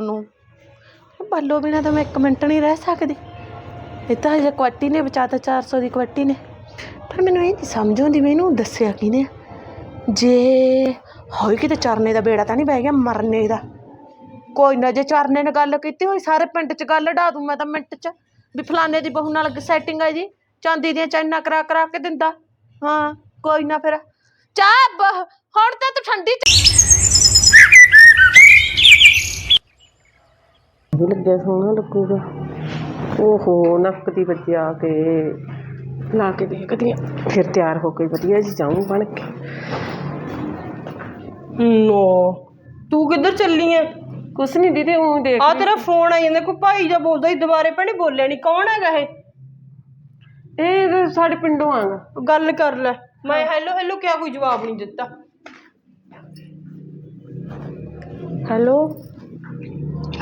ਨੂੰ। ਬੱਲੋ ਬਿਨਾ ਤਾਂ ਮੈਂ ਇੱਕ ਮਿੰਟ ਨਹੀਂ ਰਹਿ ਸਕਦੀ। ਇਹ ਤਾਂ ਹਜੇ ਕੁਆਟੀ ਨੇ ਬਚਾਤਾ 400 ਦੀ ਕੁਆਟੀ ਨੇ। ਪਰ ਮੈਨੂੰ ਇਹ ਨਹੀਂ ਸਮਝ ਆਉਂਦੀ ਮੈਨੂੰ ਦੱਸਿਆ ਕਿਨੇ ਜੇ ਹੋਈ ਕਿਤੇ ਚਰਨੇ ਦਾ ਬੇੜਾ ਤਾਂ ਨਹੀਂ ਬਹਿ ਗਿਆ ਮਰਨੇ ਦਾ। ਕੋਈ ਨਾ ਜੇ ਚਰਨੇ ਨੇ ਗੱਲ ਕੀਤੀ ਹੋਈ, ਸਾਰੇ ਪਿੰਡ 'ਚ ਗੱਲ ਢਾ ਦੂੰ ਮੈਂ ਤਾਂ ਮਿੰਟ 'ਚ। ਵੀ ਫਲਾਣੇ ਦੀ ਬਹੂ ਨਾਲ ਸੈਟਿੰਗ ਹੈ ਜੀ, ਚਾਂਦੀ ਦੀਆਂ ਚਾਈਨਾ ਕਰਾ ਕਰਾ ਕੇ ਦਿੰਦਾ। ਹਾਂ, ਕੋਈ ਨਾ ਫਿਰ। ਚਾਹ ਹੁਣ ਤਾਂ ਤੂੰ ਠੰਡੀ ਵੀ ਲੱਗਿਆ ਸੋਹਣਾ ਲੱਗੂਗਾ। ਓਹੋ ਨੱਕ ਦੀ ਵੱਜਿਆ ਕੇ। ਲਾ ਕੇ ਦੇਖਦੀ ਆ ਫਿਰ ਤਿਆਰ ਹੋ ਕੇ ਵਧੀਆ ਜੀ ਜਾਊਂ ਬਣ ਕੇ। ਨੋ ਤੂੰ ਕਿੱਧਰ ਚੱਲੀ ਐ? ਕੁਛ ਨਹੀਂ ਦੀਦੀ ਉਹ ਦੇਖ ਆ ਤੇਰਾ ਫੋਨ ਆਈ ਜਾਂਦਾ ਕੋਈ ਭਾਈ ਜਾ ਬੋਲਦਾ ਸੀ ਦੁਬਾਰੇ ਭੈਣੇ ਬੋਲਿਆ ਨਹੀਂ ਕੌਣ ਹੈਗਾ ਇਹ? ਇਹ ਤਾਂ ਸਾਡੇ ਪਿੰਡੋਂ ਆਗਾ। ਗੱਲ ਕਰ ਲੈ। ਮੈਂ ਹੈਲੋ ਹੈਲੋ ਕਿਹਾ ਕੋਈ ਜਵਾਬ ਨਹੀਂ ਦਿੱਤਾ। ਹੈਲੋ?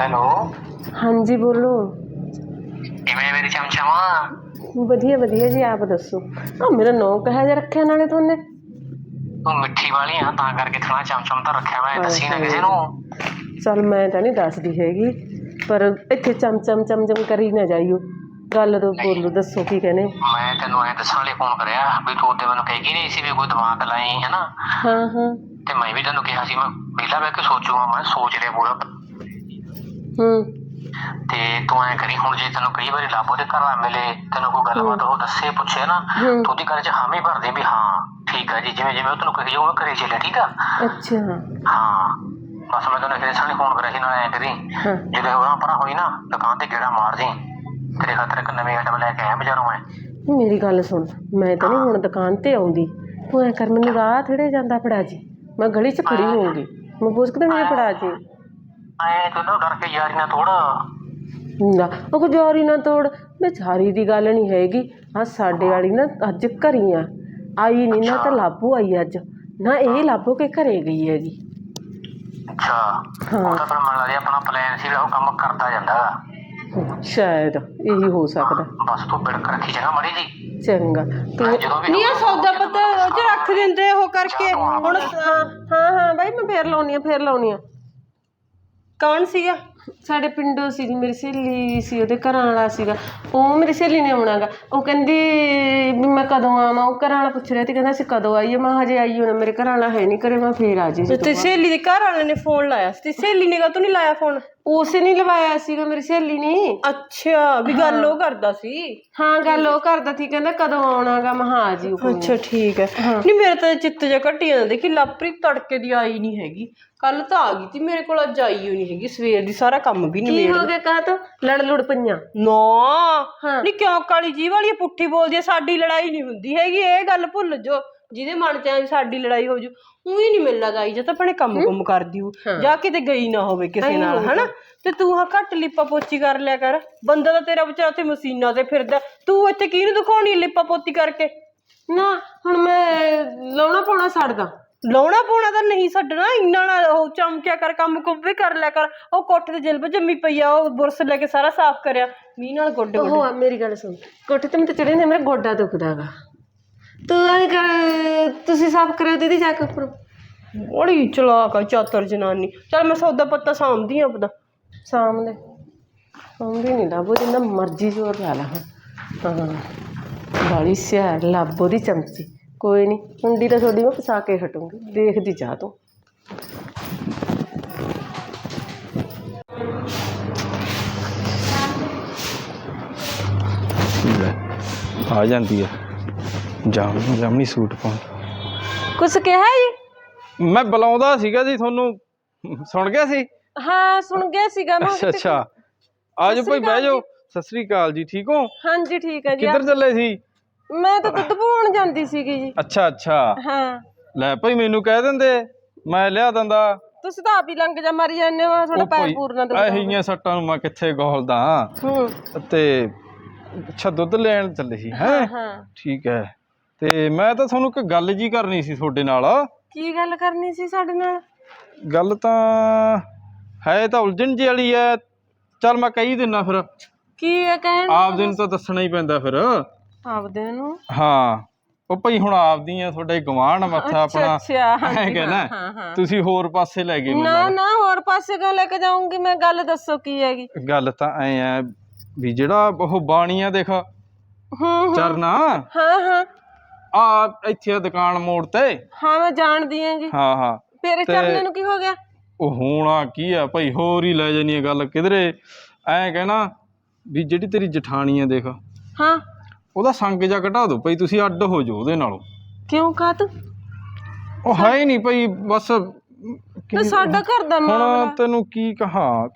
ਹੈਲੋ ਹਾਂਜੀ ਬੋਲੋ ਕਿਵੇਂ ਮੇਰੀ ਚਮਚਮਾ ਵਧੀਆ ਵਧੀਆ ਜੀ ਆਪ ਦੱਸੋ ਆ ਮੇਰਾ ਨਾਂ ਕਹਾ ਜਾ ਰੱਖਿਆ ਨਾਲੇ ਤੁਹਾਨੇ ਤੂੰ ਮਿੱਠੀ ਵਾਲੀ ਆ ਤਾਂ ਕਰਕੇ ਥੋੜਾ ਚਮਚਮ ਤਾਂ ਰੱਖਿਆ ਮੈਂ ਦੱਸੀ ਨਾ ਕਿਸੇ ਨੂੰ ਚਲ ਮੈਂ ਤਾਂ ਨਹੀਂ ਦੱਸਦੀ ਹੈਗੀ ਪਰ ਇੱਥੇ ਚਮ ਚਮ ਚਮ ਚਮ ਕਰੀ ਨਾ ਜਾਈਓ ਗੱਲ ਤੋਂ ਬੋਲੋ ਦੱਸੋ ਕੀ ਕਹਿੰਦੇ ਮੈਂ ਤੈਨੂੰ ਇਹ ਦੱਸਣ ਲਈ ਫੋਨ ਕਰਿਆ ਵੀ ਤੂੰ ਉਹਦੇ ਮੈਨੂੰ ਕਹੀ ਨਹੀਂ ਸੀ ਵੀ ਕੋਈ ਦਿਮਾਗ ਲਾਈ ਹੈ ਨਾ ਹਾਂ ਹਾਂ ਤੇ ਮੈਂ ਵੀ ਤੈਨੂੰ ਕਿਹਾ ਸੀ ਮੈਂ ਵਿਹਲਾ ਬਹਿ ਕੇ ਸੋਚੂਗਾ ਮੈਂ ਸੋਚ ਰਿਹਾ ਪੂਰਾ ਹੂੰ। ਤੇ ਤੂੰ ਐ ਕਰੀ ਹੁਣ ਜੇ ਤੈਨੂੰ ਕਈ ਵਾਰੀ ਲੱਭ ਉਹਦੇ ਘਰ ਆ ਮਿਲੇ ਤੈਨੂੰ ਕੋਈ ਗੱਲਬਾਤ ਉਹ ਦੱਸੇ ਪੁੱਛੇ ਨਾ ਹੂੰ। ਤੂੰ ਉਹਦੀ ਗੱਲ 'ਚ ਹਾਮੀ ਭਰ ਦੇ ਵੀ ਹਾਂ ਠੀਕ ਆ ਜੀ ਜਿਵੇਂ ਜਿਵੇਂ ਉਹ ਤੈਨੂੰ ਕਹੀ ਜਾਊਗਾ ਘਰੇ ਚੱਲੇ ਠੀਕ ਆ? ਅੱਛਾ। ਹਾਂ। ਬਸ ਮੈਂ ਤੈਨੂੰ ਇਹ ਦੱਸਣ ਲਈ ਫੋਨ ਕਰਿਆ ਸੀ ਨਾਲ ਐ ਕਰੀ ਹਾਂ। ਜਦੋਂ ਹੋਰਾਂ ਪਰਾਂ ਹੋਈ ਨਾ ਦੁਕਾਨ ਤੇ ਗੇੜਾ ਮਾਰ ਜੀ ਤੇਰੇ ਖਾਤਰ ਇੱਕ ਨਵੀਂ ਆਈਟਮ ਲੈ ਕੇ ਆਇਆ ਬਾਜ਼ਾਰੋਂ ਮੈਂ। ਮੇਰੀ ਗੱਲ ਸੁਣ ਮੈਂ ਤਾਂ ਨਹੀਂ ਹੁਣ ਦੁਕਾਨ ਤੇ ਆਉਂਦੀ। ਤੂੰ ਐ ਕਰ ਮੈਨੂੰ ਰਾਹ ਥੜੇ ਜਾਂਦਾ ਫੜਾ ਜੀ। ਮੈਂ ਗਲੀ 'ਚ ਖੜੀ ਹੋਊਂਗੀ। ਮੈਂ ਪੁੱਛ ਕੇ ਮੈਨੂੰ ਫੜਾ ਜੀ। ਐ ਤੂੰ ਨਾ ਡਰ ਕੇ ਯਾਰੀ ਨਾ ਤੋੜ ਨਾ ਉਹ ਜੋਰੀ ਨਾ ਤੋੜ ਮੈਂ ਸਾਰੀ ਦੀ ਗੱਲ ਨਹੀਂ ਹੈਗੀ। ਆ ਸਾਡੇ ਵਾਲੀ ਨਾ ਅੱਜ ਘਰੀ ਆ। ਆਈ ਨਹੀਂ ਨਾ ਤਾਂ ਲਾਭੋ ਆਈ ਅੱਜ। ਨਾ ਇਹ ਲਾਭੋ ਕੇ ਘਰੇ ਗਈ ਹੈਗੀ। ਅੱਛਾ। ਹਾਂ। ਉਹ ਤਾਂ ਫਿਰ ਮੰਨ ਲਾ ਜੇ ਆਪਣਾ ਪਲਾਨ ਸੀ ਉਹ ਕੰਮ ਕਰਦਾ ਜਾਂਦਾ। ਗਾ। ਸ਼ਾਇਦ ਇਹੀ ਹੋ ਸਕਦਾ। ਬਸ ਤੂੰ ਬਿੜਕ ਰੱਖੀ ਜਗਾ ਮੜੀ ਜੀ। ਚੰਗਾ। ਤੂੰ ਜਦੋਂ ਵੀ ਨਹੀਂ ਆ ਸੌਦਾ ਪੱਤਾ ਉਹ ਚ ਰੱਖ ਦਿੰਦੇ ਉਹ ਕਰਕੇ ਹੁਣ ਹਾਂ ਹਾਂ ਬਾਈ ਮੈਂ ਫੇਰ ਲਾਉਣੀ ਆ ਫੇਰ ਲਾਉਣੀ ਆ। ਕੌਣ ਸੀਗਾ? ਸਾਡੇ ਪਿੰਡੋਂ ਸੀ ਮੇਰੀ ਸਹੇਲੀ ਸੀ ਉਹਦੇ ਘਰਾਂ ਵਾਲਾ ਸੀਗਾ। ਉਹ ਮੇਰੀ ਸਹੇਲੀ ਨੇ ਆਉਣਾਗਾ ਉਹ ਕਹਿੰਦੀ ਵੀ ਮੈਂ ਕਦੋਂ ਆਵਾਂ? ਉਹ ਘਰਾਂ ਵਾਲਾ ਪੁੱਛ ਰਿਹਾ ਤੇ ਕਹਿੰਦਾ ਸੀ ਕਦੋਂ ਆਈਏ? ਮੈਂ ਹਜੇ ਆਈ ਹੋਣਾ ਮੇਰੇ ਘਰਾਂ ਵਾਲਾ ਹੈ ਨਹੀਂ ਘਰੇ ਮੈਂ ਫੇਰ ਆ ਜੀ ਤੇ ਸਹੇਲੀ ਦੇ ਘਰ ਵਾਲੇ ਨੇ ਫੋਨ ਲਾਇਆ ਸੀ? ਤੇ ਸਹੇਲੀ ਨੇ ਤੂੰ ਨਹੀਂ ਲਾਇਆ ਫੋਨ? ਉਸੇ ਨਹੀਂ ਲਵਾਇਆ ਸੀਗਾ ਮੇਰੀ ਸਹੇਲੀ ਨੇ। ਅੱਛਾ ਵੀ ਗੱਲ ਉਹ ਕਰਦਾ ਸੀ? ਹਾਂ ਗੱਲ ਉਹ ਕਰਦਾ ਸੀ ਕਹਿੰਦਾ ਕਦੋਂ ਆਉਣਾਗਾ ਮੈਂ ਕਿਹਾ ਆ ਜੀ ਅੱਛਾ ਠੀਕ ਹੈ। ਨਹੀਂ ਮੇਰੇ ਤਾਂ ਚਿੱਤ ਜਿਹਾ ਘਟੀ ਜਾਂਦਾ। ਦੇਖੀ ਲਾਪਰੀ ਤੜਕੇ ਦੀ ਆਈ ਨਹੀਂ ਹੈਗੀ। ਕੱਲ ਤਾਂ ਆ ਗਈ ਸੀ ਮੇਰੇ ਕੋਲ ਅੱਜ ਆਈ ਹੋਈ ਨਹੀਂ ਹੈਗੀ ਸਵੇਰ ਦੀ ਸਾਰਾ ਕੰਮ ਵੀ ਕੀ ਹੋ ਗਿਆ ਕਾ ਤੋ? ਲੜ ਲੁੜ ਪਈਆਂ। ਨਾ ਹਾਂ। ਨਹੀਂ ਕਿਉਂ ਕਾਲੀ ਜੀ ਵਾਲੀ ਪੁੱਠੀ ਬੋਲਦੀ ਹੈ ਸਾਡੀ ਲੜਾਈ ਨਹੀਂ ਹੁੰਦੀ ਹੈਗੀ ਇਹ ਗੱਲ ਭੁੱਲ ਜੋ ਜਿਹਦੇ ਮਨ ਚ ਆਏ ਸਾਡੀ ਲੜਾਈ ਹੋ ਜੂ ਉਹੀ ਨਹੀਂ ਮਿਲ ਲਗਾਈ ਜੇ ਤਾਂ ਆਪਣੇ ਕੰਮ ਕੁੰਮ ਕਰਦੀ ਹੂ। ਜਾਂ ਕਿਤੇ ਗਈ ਨਾ ਹੋਵੇ ਕਿਸੇ ਨਾਲ ਹਨਾ? ਤੇ ਤੂੰ ਹਾਂ ਘੱਟ ਲਿਪਾ ਪੋਚੀ ਕਰ ਲਿਆ ਕਰ ਬੰਦਾ ਤਾਂ ਤੇਰਾ ਵਿਚਾਰਾ ਤੇ ਮਸ਼ੀਨਾਂ ਤੇ ਫਿਰਦਾ ਤੂੰ ਇੱਥੇ ਕਿਹਨੂੰ ਦਿਖਾਉਣੀ ਲਿਪਾ ਪੋਤੀ ਕਰਕੇ? ਨਾ ਹੁਣ ਮੈਂ ਲਾਉਣਾ ਪਾਉਣਾ ਛੱਡਦਾ ਲਾਉਣਾ ਪਾਉਣਾ ਤਾਂ ਨਹੀਂ ਛੱਡਣਾ ਇੰਨਾ ਨਾ ਉਹ ਚਮਕਿਆ ਕਰ ਕੰਮ ਕੁੰਮ ਵੀ ਕਰ ਲਿਆ ਕਰ। ਉਹ ਕੋਠੇ ਤੇ ਜਿਲਬ ਜੰਮੀ ਪਈ ਆ ਉਹ ਬੁਰਸ ਲੈ ਕੇ ਸਾਰਾ ਸਾਫ਼ ਕਰਿਆ। ਮੀਂਹ ਨਾਲ ਗੋਡੇ ਗੋਡੇ। ਉਹ ਮੇਰੀ ਗੱਲ ਸੁਣ। ਕੋਠੇ ਤੇ ਮੈਂ ਤੇ ਚੜੇ ਨੇ ਮੇਰਾ ਗੋਡਾ ਦੁਖਦਾਗਾ ਤੂੰ ਐ ਕਰ ਤੁਸੀਂ ਸਾਫ਼ ਕਰਿਓ ਦੀਦੀ ਜਾ ਕੇ ਉੱਪਰ। ਬੜੀ ਚਲਾਕ ਆ ਚਾਤਰ ਜਨਾਨੀ। ਚਲ ਮੈਂ ਸੌਦਾ ਪੱਤਾ ਸਾਂਭਦੀ ਆ ਆਪਦਾ। ਦੇ ਆਉਂਦੀ ਨਹੀਂ ਲੱਭੋ ਜਿੰਨਾ ਮਰਜ਼ੀ ਜ਼ੋਰ ਲਾ ਲਾ। ਹਾਂ। ਬਾਲੀ ਸਿਆਰ ਲੱਭੋ ਦੀ ਚਮਚੀ। ਕੋਈ ਨਹੀਂ ਹੁੰਡੀ ਤਾਂ ਤੁਹਾਡੀ ਮੈਂ ਫਸਾ ਕੇ ਹਟੂੰਗੀ ਦੇਖਦੀ ਜਾ ਤੂੰ ਲੈ ਆ ਜਾਂਦੀ ਹੈ ਜਾਮ ਜਾਮਣੀ ਸੂਟ ਪਾਉਣ। ਕੁਛ ਕਿਹਾ ਜੀ ਮੈਂ ਬੁਲਾਉਂਦਾ ਸੀਗਾ ਜੀ ਤੁਹਾਨੂੰ। ਸੁਣ ਗਿਆ ਸੀ? ਹਾਂ ਸੁਣ ਗਿਆ ਸੀਗਾ ਮੈਂ। ਅੱਛਾ ਅੱਛਾ। ਆਜੋ ਭਾਈ ਬਹਿ ਜਾਓ। ਸਤਿ ਸ੍ਰੀ ਅਕਾਲ ਜੀ ਠੀਕ ਹੋ? ਹਾਂਜੀ ਠੀਕ ਹੈ ਜੀ। ਕਿੱਧਰ ਚੱਲੇ ਸੀ? ਮੈਂ ਤਾਂ ਦੁੱਧ ਪਵਾਉਣ ਜਾਂਦੀ ਸੀਗੀ ਜੀ। ਅੱਛਾ ਅੱਛਾ। ਹਾਂ। ਲੈ ਭਾਈ ਮੈਨੂੰ ਕਹਿ ਦਿੰਦੇ ਮੈਂ ਲਿਆ ਦਿੰਦਾ। ਤੁਸੀਂ ਤਾਂ ਆਪ ਹੀ ਲੰਘ ਜਾ ਮਾਰੀ ਜਾਂਦੇ ਹੋ ਤੁਹਾਡਾ ਪੈਰ ਪੂਰਨਾ ਦੁਖਦਾ ਇਹੀਆਂ ਸੱਟਾਂ ਨੂੰ ਮੈਂ ਕਿੱਥੇ ਗੋਲਦਾ? ਹੂੰ। ਤੇ ਅੱਛਾ ਦੁੱਧ ਲੈਣ ਚੱਲੇ ਸੀ ਹੈ? ਹਾਂ ਠੀਕ ਹੈ। ਤੇ ਮੈਂ ਤਾਂ ਤੁਹਾਨੂੰ ਇੱਕ ਗੱਲ ਜੀ ਕਰਨੀ ਸੀ ਤੁਹਾਡੇ ਨਾਲ। ਕੀ ਗੱਲ ਕਰਨੀ ਸੀ ਸਾਡੇ ਨਾਲ? ਗੱਲ ਤਾਂ ਹੈ ਤਾਂ ਉਲਝਣ ਜਿਹੀ ਵਾਲੀ ਐ। ਚੱਲ ਮੈਂ ਕਹੀ ਦਿੰਨਾ ਫਿਰ। ਕੀ ਹੈ ਕਹਿਣ ਆਪ ਦਿਨ ਤਾਂ ਦੱਸਣਾ ਹੀ ਪੈਂਦਾ ਫਿਰ। ਆਪਦੇ ਨੂੰ? ਹਾਂ। ਉਹ ਭਾਈ ਹੁਣ ਆਪਦੀ ਆ ਤੁਹਾਡਾ ਹੀ ਗਵਾਂਢ ਮੱਥਾ ਆਪਣਾ। ਅੱਛਾ ਐ ਕਹਿਣਾ ਤੁਸੀਂ ਹੋਰ ਪਾਸੇ ਲੈ ਗਏ ਨਾ ਨਾ ਹੋਰ ਪਾਸੇ ਕਿਉਂ ਲੈ ਕੇ ਜਾਊਂਗੀ? ਮੈਂ ਗੱਲ ਦੱਸੋ ਕੀ ਹੈਗੀ। ਗੱਲ ਤਾਂ ਐ ਆ ਵੀ ਜਿਹੜਾ ਉਹ ਬਾਣੀ ਆ ਦੇਖ ਹੂੰ ਚਰਨਾ। ਹਾਂ ਹਾਂ। ਆ ਇੱਥੇ ਦੁਕਾਨ ਮੋੜ ਤੇ। ਹਾਂ ਮੈਂ ਜਾਣਦੀ ਹੈਗੀ। ਹਾਂ ਹਾਂ। ਤੇ- ਚਰਨੇ ਨੂੰ ਕੀ ਹੋ ਗਿਆ? ਉਹ ਹੋਣਾ ਕੀ ਆ? ਭਾਈ ਹੋਰ ਹੀ ਲੈ ਜਾਨੀ ਗੱਲ ਕਿਧਰੇ। ਐ ਕਹਿਣਾ ਵੀ ਜਿਹੜੀ ਤੇਰੀ ਜਠਾਣੀ ਆ ਦੇਖ। ਹਾਂ। ਉਹਦਾ ਸੰਗ ਜਾ ਘਟਾ ਦਿਓ ਭਾਈ ਤੁਸੀਂ ਅੱਡ ਹੋ ਜਾਓ ਉਹਦੇ ਨਾਲੋਂ। ਕਿਉਂ ਕਾ ਤੂੰ ਉਹ ਹੈ ਹੀ ਨਹੀਂ ਭਾਈ ਬਸ ਤੇ ਸਾਡਾ ਘਰ ਦਾ ਮਾਮਲਾ। ਹੁਣ ਤੈਨੂੰ ਕੀ ਕਹਾ?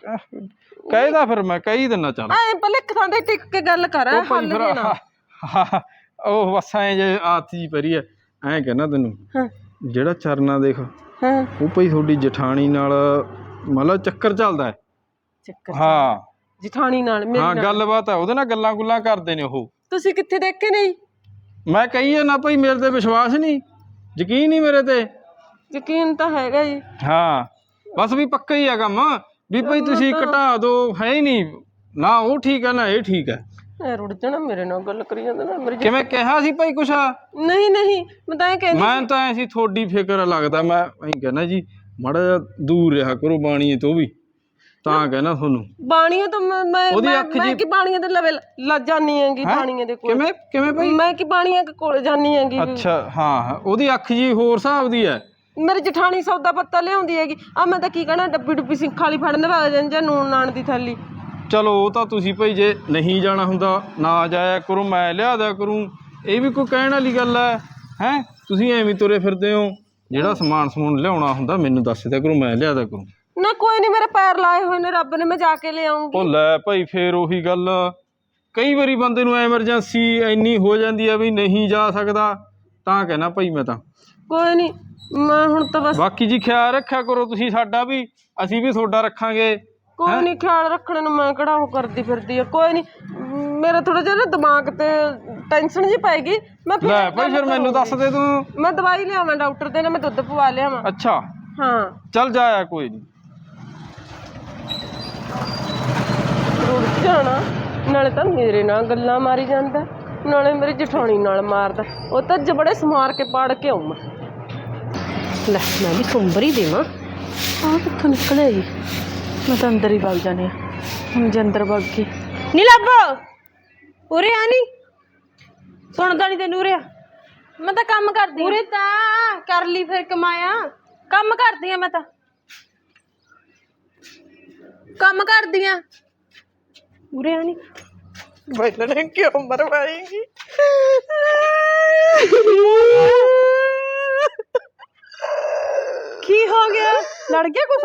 ਕਹਿਦਾ ਫਿਰ ਮੈਂ ਕਹੀ ਦਿੰਨਾ ਚੱਲ। ਐ ਥਾਂ ਤੇ ਟਿਕ ਕੇ ਗੱਲ ਕਰ ਉਹ ਭਾਈ ਹੱਲ ਫਿਰ ਦੇਣਾ ਉਹ ਬਸ ਐ ਜੇ ਆਤੀ ਪਰੀ ਐ ਐ ਕਹਿਣਾ ਤੈਨੂੰ। ਹਾਂ। ਜਿਹੜਾ ਚਰਨਾ ਦੇਖ ਹਾਂ। ਉਹ ਭਾਈ ਤੁਹਾਡੀ ਜਠਾਣੀ ਨਾਲ ਮਤਲਬ ਚੱਕਰ ਚੱਲਦਾ ਹੈ ਚੱਕਰ ਹਾਂ। ਜਠਾਣੀ ਨਾਲ ਮੇਰੀ ਹਾਂ ਗੱਲਬਾਤ ਹੈ ਉਹਦੇ ਨਾਲ ਗੱਲਾਂ ਗੁੱਲਾਂ ਕਰਦੇ ਨੇ ਉਹ। ਤੁਸੀਂ ਕਿੱਥੇ ਦੇਖੇ ਨਹੀਂ? ਮੈਂ ਕਹੀਏ ਨਾ ਭਾਈ ਮੇਰੇ ਤੇ ਵਿਸ਼ਵਾਸ ਨਹੀਂ। ਯਕੀਨ ਨਹੀਂ ਮੇਰੇ ਤੇ? ਯਕੀਨ ਤਾਂ ਹੈਗਾ ਜੀ। ਹਾਂ। ਬਸ ਵੀ ਪੱਕਾ ਹੀ ਆ ਕੰਮ। ਵੀ ਭਾਈ ਤੁਸੀਂ ਘਟਾ ਦਿਓ ਹੈ ਹੀ ਨਹੀਂ। ਨਾ ਉਹ ਠੀਕ ਹੈ ਨਾ ਇਹ ਠੀਕ ਹੈ ਐ ਰੁੜ ਜਾਣਾ ਮੇਰੇ ਨਾਲ ਗੱਲ ਕਰੀ ਜਾਂਦਾ ਨਾ ਮੇਰੇ ਕਿਵੇਂ ਕਿਹਾ ਸੀ ਭਾਈ ਕੁਛ ਨਹੀਂ ਨਹੀਂ। ਮੈਂ ਤਾਂ ਇਹ ਕਹਿੰਦੀ ਮੈਂ ਤਾਂ ਐ ਸੀ ਤੁਹਾਡੀ ਫਿਕਰ ਲੱਗਦਾ ਮੈਂ ਐਂ ਕਹਿਣਾ ਜੀ ਮਾੜਾ ਦੂਰ ਰਿਹਾ ਕਰੋ ਬਾਣੀਏ ਤੋਂ ਵੀ। ਤਾਂ ਕਹਿਣਾ ਤੁਹਾਨੂੰ। ਬਾਣੀਆਂ ਤੋਂ ਮੈਂ ਮੈਂ ਉਹਦੀ ਮੈਂ- ਅੱਖ ਮੈਂ ਜੀ- ਕੀ ਬਾਣੀਆਂ ਦੇ ਲਵੇ ਲੱਜ ਜਾਨੀ ਹੈਗੀ ਹੈਂ? ਬਾਣੀਆਂ ਦੇ ਕੋਲ। ਕਿਵੇਂ ਕਿਵੇਂ ਭਾਈ ਮੈਂ ਕੀ ਬਾਣੀਆਂ ਦੇ ਕੋਲ ਜਾਨੀ ਹੈਗੀ। ਅੱਛਾ ਹਾਂ ਹਾਂ, ਉਹਦੀ ਅੱਖ ਜੀ ਹੋਰ ਹਿਸਾਬ ਦੀ ਹੈ। ਮੇਰੀ ਜਠਾਣੀ ਸੌਦਾ ਪੱਤਾ ਲਿਆਉਂਦੀ ਹੈਗੀ। ਆ ਮੈਂ ਤਾਂ ਕੀ ਕਹਣਾ ਡੱਬੀ ਡੁੱਬੀ ਸਿੰਖਾਂ ਵਾਲੀ ਫੜਨ ਵਾ ਜਾਂ ਨੂਨ ਨਾਨ ਦੀ ਥੈਲੀ। ਚਲੋ ਉਹ ਤਾਂ ਤੁਸੀਂ ਭਾਈ ਜੇ ਨਹੀਂ ਜਾਣਾ ਹੁੰਦਾ ਨਾ ਜਾਇਆ ਕਰੋ ਮੈਂ ਲਿਆ ਦਿਆ ਕਰੂੰ। ਇਹ ਵੀ ਕੋਈ ਕਹਿਣ ਵਾਲੀ ਗੱਲ ਹੈ ਹੈ? ਤੁਸੀਂ ਐਵੇਂ ਤੁਰੇ ਫਿਰਦੇ ਹੋ। ਜਿਹੜਾ ਸਮਾਨ ਸਮੂਨ ਲਿਆਉਣਾ ਹੁੰਦਾ ਮੈਨੂੰ ਦੱਸ ਦਿਆ ਕਰੋ ਮੈਂ ਲਿਆ ਦਿਆ ਕਰੂੰ। ਨਾ ਕੋਈ ਨਹੀਂ ਮੇਰੇ ਪੈਰ ਲਾਏ ਹੋਏ ਨੇ ਰੱਬ ਨੇ ਮੈਂ ਜਾ ਕੇ ਲਿਆਉਂਗੀ। ਉਹ ਲੈ ਭਾਈ ਫੇਰ ਉਹੀ ਗੱਲ। ਕਈ ਵਾਰੀ ਬੰਦੇ ਨੂੰ ਐਮਰਜੈਂਸੀ ਇੰਨੀ ਹੋ ਜਾਂਦੀ ਆ ਵੀ ਨਹੀਂ ਜਾ ਸਕਦਾ ਤਾਂ ਕਹਿਣਾ ਭਾਈ ਮੈਂ ਤਾਂ। ਕੋਈ ਨਹੀਂ ਮੈਂ ਹੁਣ ਤਾਂ ਬਸ ਬਾਕੀ ਜੀ ਖਿਆਲ ਰੱਖਿਆ ਕਰੋ ਤੁਸੀਂ ਸਾਡਾ ਵੀ ਅਸੀਂ ਵੀ ਤੁਹਾਡਾ ਰੱਖਾਂਗੇ। ਕੋਈ ਨਹੀਂ ਖਿਆਲ ਰੱਖਣ ਨੂੰ ਮੈਂ ਕਿਹੜਾ ਉਹ ਕਰਦੀ ਫਿਰਦੀ ਆ ਕੋਈ ਨਹੀਂ ਮੇਰਾ ਥੋੜਾ ਜਿਹਾ ਨਾ ਦਿਮਾਗ ਤੇ ਟੈਨਸ਼ਨ ਜੀ ਪਾਏਗੀ ਮੈਂ ਫਿਰ ਲੈ ਭਾਈ ਫਿਰ ਮੈਨੂੰ ਦੱਸ ਦੇ ਤੂੰ। ਮੈਂ ਦਵਾਈ ਲਿਆਵਾਂ ਡਾਕਟਰ ਦੇ ਨਾਲ ਮੈਂ ਦੁੱਧ ਪਵਾ ਲਿਆਵਾਂ। ਅੱਛਾ। ਹਾਂ। ਚੱਲ ਜਾਇਆ ਕੋਈ ਨਹੀਂ ਰੁੜ ਜਾਣਾ ਨਾਲੇ ਤਾਂ ਮੇਰੇ ਨਾਲ ਗੱਲਾਂ ਮਾਰੀ ਜਾਂਦਾ। ਨਾਲੇ ਮੇਰੀ ਜਠਾਣੀ ਨਾਲ ਮਾਰਦਾ। ਉਹ ਤਾਂ ਜਬੜੇ ਸਮਾਰ ਕੇ ਪਾੜ ਕੇ ਆਉਂ ਮੈਂ ਲੈ ਮੈਂ ਵੀ ਸੁੰਬਰੀ ਦੇਵਾਂ। ਆ ਕਿੱਥੋਂ ਨਿਕਲਿਆ ਜੀ ਮੈਂ ਤਾਂ ਅੰਦਰ ਹੀ ਵਗ ਜਾਣੇ ਆ ਹੁਣ ਜੇ ਅੰਦਰ ਵਗ ਕੇ ਨੀ ਲੱਭ! ਉਰੇ ਆ ਨੀ। ਸੁਣਦਾ ਨਹੀਂ ਤੈਨੂੰ ਉਰੇ ਆ। ਮੈਂ ਤਾਂ ਕੰਮ ਕਰਦੀ ਉਰੇ ਤਾਂ ਕਰ ਲਈ ਫਿਰ ਕਮਾਇਆ। ਕੰਮ ਕਰਦੀ ਆ ਮੈਂ ਤਾਂ। ਕੰਮ ਕਰਦੀ ਆ ਉਰੇ ਆ ਨੀ। ਬੈਠਣੇ ਕਿਉਂ ਮਰਵਾਏਗੀ ਕੀ ਹੋ ਗਿਆ? ਲੜ ਗਿਆ ਕੁਛ?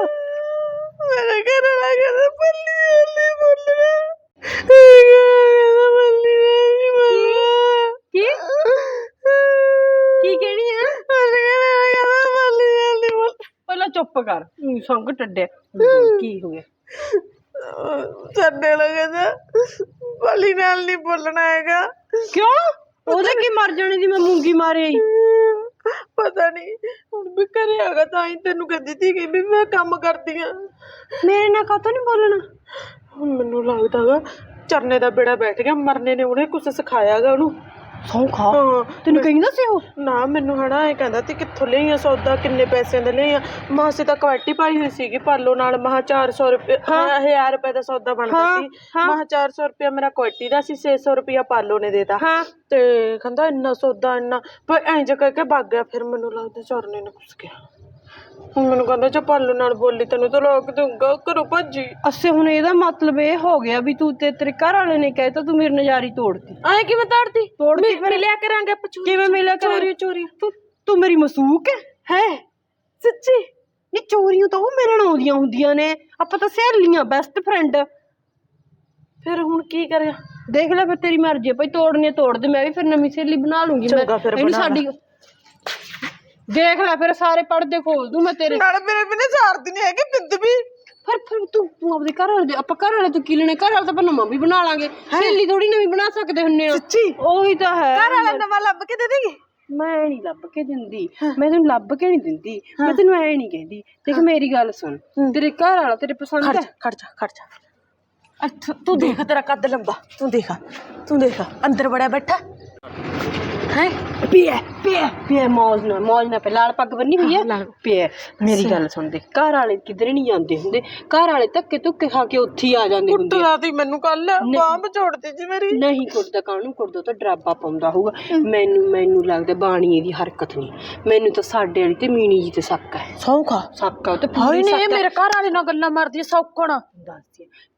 ਮੇਰੇ ਘਰ ਵਾਲਾ ਕਹਿੰਦਾ ਪੱਲੀ ਵਾਲੀ ਬੋਲਣਾ ਪੱਲੀ ਵਾਲੀ ਬੋਲਣਾ ਕੀ? ਕੀ ਕਹਿਣੀ ਆ? ਮੇਰੇ ਘਰ ਵਾਲਾ ਕਹਿੰਦਾ ਪੱਲੀ ਵਾਲੀ ਬੋਲ ਪਹਿਲਾਂ ਚੁੱਪ ਕਰ। ਊਂ ਸੰਗ ਟੱਡਿਆ। ਕੀ ਹੋ ਗਿਆ? ਸਾਡੇ ਲੋਕ ਕਹਿੰਦਾ ਪੱਲੀ ਨਾਲ ਨਹੀਂ ਬੋਲਣਾ ਹੈਗਾ। ਕਿਉਂ? ਉਹਦੇ ਕੀ ਮਰ ਜਾਣੇ ਦੀ ਮੈਂ ਮੂੰਗੀ ਮਾਰੇ ਆਈ ਪਤਾ ਨਹੀਂ ਹੁਣ ਵੀ ਘਰੇ ਹੈਗਾ ਤਾਂ ਹੀ ਤੈਨੂੰ ਕਹਿੰਦੀ ਸੀ ਕਿ ਵੀ ਮੈਂ ਕੰਮ ਕਰਦੀ ਆ। ਮੇਰੇ ਨਾਲ ਕਾਹਤੋਂ ਨਹੀਂ ਬੋਲਣਾ? ਹੁਣ ਮੈਨੂੰ ਲੱਗਦਾਗਾ ਚਰਨੇ ਦਾ ਬੇੜਾ ਬੈਠ ਗਿਆ ਮਰਨੇ ਨੇ ਉਹਨੇ ਕੁਝ ਸਿਖਾਇਆਗਾ ਉਹਨੂੰ। ਸੌਂ ਖਾ। ਹਾਂ ਤੈਨੂੰ ਕਹਿੰਦਾ ਸੀ ਉਹ? ਨਾ ਮੈਨੂੰ ਹਨਾ ਇਹ ਕਹਿੰਦਾ ਤੀ ਕਿੱਥੋਂ ਲਈਆਂ ਸੌਦਾ ਕਿੰਨੇ ਪੈਸਿਆਂ ਦਾ ਲਈਆਂ ਮਾਸੇ ਤਾਂ ਕਵਾਟੀ ਪਾਈ ਹੋਈ ਸੀਗੀ ਪਾਲੋ ਨਾਲ ਮਹਾ 400 ਰੁਪਏ 1000 ਰੁਪਏ ਦਾ ਸੌਦਾ ਬਣਦਾ ਸੀ। ਮਹਾ 400 ਰੁਪਏ ਮੇਰਾ ਕਵਾਟੀ ਦਾ ਸੀ 600 ਰੁਪਇਆ ਪਾਲੋ ਨੇ ਦੇਤਾ। ਹਾਂ। ਤੇ ਕਹਿੰਦਾ ਇੰਨਾ ਸੌਦਾ ਇੰਨਾ। ਪਰ ਐਂ ਜੇ ਕਹਿ ਕੇ ਭੱਗ ਗਿਆ ਫਿਰ ਮੈਨੂੰ ਲੱਗਦਾ ਚਰਨੇ ਨੇ ਕੁਛ ਕਿਹਾ ਹੁਣ ਮੈਨੂੰ ਕਹਿੰਦਾ ਜੇ ਪਾਲੋ ਨਾਲ ਬੋਲੀ ਤੈਨੂੰ ਤਾਂ ਲੋਕ ਦੂੰਗਾ ਘਰੋਂ ਭੱਜੀ। ਅਸੇ ਹੁਣ ਇਹਦਾ ਮਤਲਬ ਇਹ ਹੋ ਗਿਆ ਵੀ ਤੂੰ ਤੇ ਤੇਰੇ ਘਰ ਵਾਲੇ ਨੇ ਕਹਿਤਾ ਤੂੰ ਮੇਰੀ ਨਜ਼ਾਰੀ ਤੋੜਤੀ। ਐਂ ਕਿਵੇਂ ਤੜਦੀ ਤੋੜਤੀ ਫਿਰ? ਮਿਲਿਆ ਕਰਾਂਗੇ ਪਛੂ ਕਿਵੇਂ ਮਿਲਿਆ? ਚੋਰੀ ਚੋਰੀ। ਤੂੰ ਤੂੰ ਮੇਰੀ ਮਸੂਕ ਹੈ? ਹੈ। ਸੱਚੀ? ਨਹੀਂ ਚੋਰੀਆਂ ਤਾਂ ਉਹ ਮੇਰੇ ਨਾਲ ਆਉਂਦੀਆਂ ਹੁੰਦੀਆਂ ਨੇ। ਆਪਾਂ ਤਾਂ ਸਹੇਲੀਆਂ ਬੈਸਟ ਫਰੈਂਡ ਫਿਰ ਹੁਣ ਕੀ ਕਰਿਆ? ਦੇਖ ਲੈ ਫਿਰ ਤੇਰੀ ਮਰਜ਼ੀ ਹੈ ਭਾਈ ਤੋੜਨੀ ਤੋੜ ਦੇ ਮੈਂ ਵੀ ਫਿਰ ਨਵੀਂ ਸਹੇਲੀ ਬਣਾ ਲੂੰਗੀ। ਮੈਂ ਇਹਨੂੰ ਸਾਡੀ ਦੇਖ ਲੈ ਫਿਰ ਸਾਰੇ ਪਰਦੇ ਖੋਲ ਦੂੰ ਮੈਂ ਤੇਰੇ। ਨਾਲ ਮੇਰੇ ਬਿਨੇ ਸਾਰਦੀ ਨਹੀਂ ਹੈਗੀ ਬਿੰਦ ਵੀ। ਫਿਰ ਫਿਰ ਤੂੰ ਤੂੰ ਆਪਦੇ ਘਰ ਵਾਲੇ ਦੇ ਆਪਾਂ ਘਰ ਵਾਲੇ ਤੋਂ ਕੀ ਲੈਣੇ? ਘਰ ਵਾਲੇ ਤਾਂ ਆਪਾਂ ਨਵਾਂ ਵੀ ਬਣਾ ਲਾਂਗੇ। ਸਹੇਲੀ ਥੋੜੀ ਨਵੀਂ ਬਣਾ ਸਕਦੇ ਹੁੰਨੇ ਆ। ਸੱਚੀ? ਉਹੀ ਤਾਂ ਹੈ। ਘਰ ਵਾਲਾ ਨਵਾਂ ਲੱਭ ਕੇ ਦੇ ਦੇਗੀ ਮੈਂ ਨਹੀਂ ਲੱਭ ਕੇ ਦਿੰਦੀ। ਮੈਂ ਤੈਨੂੰ ਲੱਭ ਕੇ ਨਹੀਂ ਦਿੰਦੀ। ਮੈਂ ਤੈਨੂੰ ਐ ਨਹੀਂ ਕਹਿੰਦੀ। ਦੇਖ ਮੇਰੀ ਗੱਲ ਸੁਣ। ਤੇਰੇ ਘਰ ਵਾਲਾ ਤੇਰੇ ਪਸੰਦ ਹੈ? ਖੜ ਜਾ ਖੜ ਜਾ। ਅੱਛਾ ਤੂੰ ਦੇਖ ਤੇਰਾ ਕੱਦ ਲੰਬਾ। ਤੂੰ ਦੇਖ ਤੂੰ ਦੇਖ। ਅੰਦਰ ਬੜਾ ਬੈਠਾ। ਹੈ? ਪਿਆ ਪਿਆ ਪਿਆ ਮੌਜ ਨਾ ਮੌਜ ਨਾ ਪੇ ਲਾਲ ਪੱਗ ਬੰਨੀ ਹੋਈ ਹੈ? ਪਿਆ ਮੇਰੀ ਗੱਲ ਸੁਣ ਦੇ ਘਰ ਵਾਲੇ ਕਿਧਰੇ ਨਹੀਂ ਜਾਂਦੇ ਹੁੰਦੇ? ਘਰ ਵਾਲੇ ਧੱਕੇ ਧੁੱਕੇ ਖਾ ਕੇ ਉੱਥੇ ਹੀ ਆ ਜਾਂਦੇ ਹੁੰਦੇ ਆ। ਤੀ ਮੈਨੂੰ ਕੱਲ ਬਾਹ ਬਚੋੜਦੀ ਜੀ ਮੇਰੀ। ਨਹੀਂ ਕੁੱਟਦਾ ਕਾਹਨੂੰ ਕੁੱਟਦਾ ਤਾਂ ਡਰਾਬਾ ਪਾਉਂਦਾ ਹੋਊਗਾ। ਮੈਨੂੰ ਮੈਨੂੰ ਲੱਗਦਾ ਬਾਣੀ ਇਹਦੀ ਹਰਕਤ ਨਹੀਂ। ਮੈਨੂੰ ਤਾਂ ਸਾਡੇ ਵਾਲੀ ਤੇ ਮੀਣੀ ਜੀ ਤੇ ਸ਼ੱਕ ਹੈ। ਸੌਖਾ? ਸ਼ੱਕ ਹੈ ਤੇ ਪੂਰੀ ਨੇ ਸ਼ੱਕ ਹੈ ਮੇਰੇ ਘਰ ਵਾਲੇ ਨਾਲ ਗੱਲਾਂ ਮਾਰਦੀ ਸੌਕਣ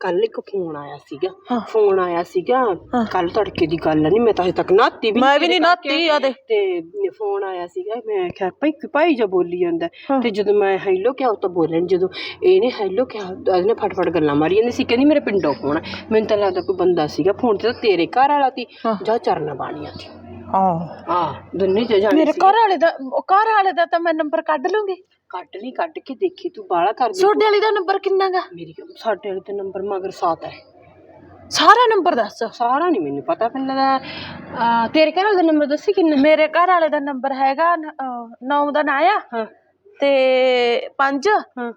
ਕੱਲ ਇੱਕ ਫੋਨ ਆਇਆ ਸੀਗਾ। ਫੋਨ ਆਇਆ ਸੀਗਾ ਕੱਲ ਤੜਕੇ ਦੀ ਗੱਲ ਨਹੀਂ ਮੈਂ ਤਾਂ ਹਜੇ ਤੱਕ ਨਾਤੀ ਵੀ ਮੈਂ ਵੀ ਨਹੀਂ ਕਰਕੇ। ਆ ਦੇ। ਤੇ। ਫੋਨ ਆਇਆ ਸੀਗਾ ਮੈਂ ਕਿਹਾ ਭਾਈ ਭਾਈ ਜਾ ਬੋਲੀ ਜਾਂਦਾ ਤੇ ਜਦੋਂ ਮੈਂ ਹੈਲੋ ਕਿਹਾ ਉਹ ਤਾਂ ਬੋਲਣ ਜਦੋਂ ਇਹਨੇ ਹੈਲੋ ਕਿਹਾ ਉਹਨੇ ਫਟਫਟ ਗੱਲਾਂ ਮਾਰੀ ਜਾਂਦੀ ਸੀ ਕਹਿੰਦੀ ਮੇਰੇ ਪਿੰਡੋਂ ਫੋਨ ਆ। ਮੈਨੂੰ ਤਾਂ ਲੱਗਦਾ ਕੋਈ ਬੰਦਾ ਸੀਗਾ ਫੋਨ ਤੇ ਤਾਂ ਤੇਰੇ ਘਰ ਵਾਲਾ ਸੀ ਜਾਂ ਚਰਨ ਬਾਣੀਆਂ ਸੀ। ਹਾਂ। ਹਾਂ ਦੋਨੇ ਚ ਜਾਣੇ ਮੇਰੇ ਘਰ ਵਾਲੇ ਦਾ ਉਹ ਘਰ ਵਾਲੇ ਦਾ ਤਾਂ ਮੈਂ ਨੰਬਰ ਕੱਢ ਲੂੰਗੀ। ਕੱਢ ਲਈ ਕੱਢ ਕੇ ਦੇਖੀ ਤੂੰ ਬਾਲਾ ਕਰ ਦੇ ਛੋਟੇ ਵਾਲੀ ਦਾ ਨੰਬਰ ਕਿੰਨਾਗਾ ਮੇਰੀ ਸਾਡੇ ਵਾਲੇ ਤੇ ਨੰਬਰ ਮਗਰ 7 ਹੈ। ਸਾਰਾ ਨੰਬਰ ਦੱਸ ਸਾਰਾ ਨਹੀਂ ਮੈਨੂੰ ਪਤਾ ਪਹਿਲਾਂ ਦਾ। ਤੇਰੇ ਘਰ ਵਾਲੇ ਦਾ ਨੰਬਰ ਦੱਸੀ ਕਿੰਨਾ? ਮੇਰੇ ਘਰ ਵਾਲੇ ਦਾ ਨੰਬਰ ਹੈਗਾ 9 ਦਾ ਨਾਂ ਆ। ਹਾਂ। ਤੇ 5 ਹਾਂ।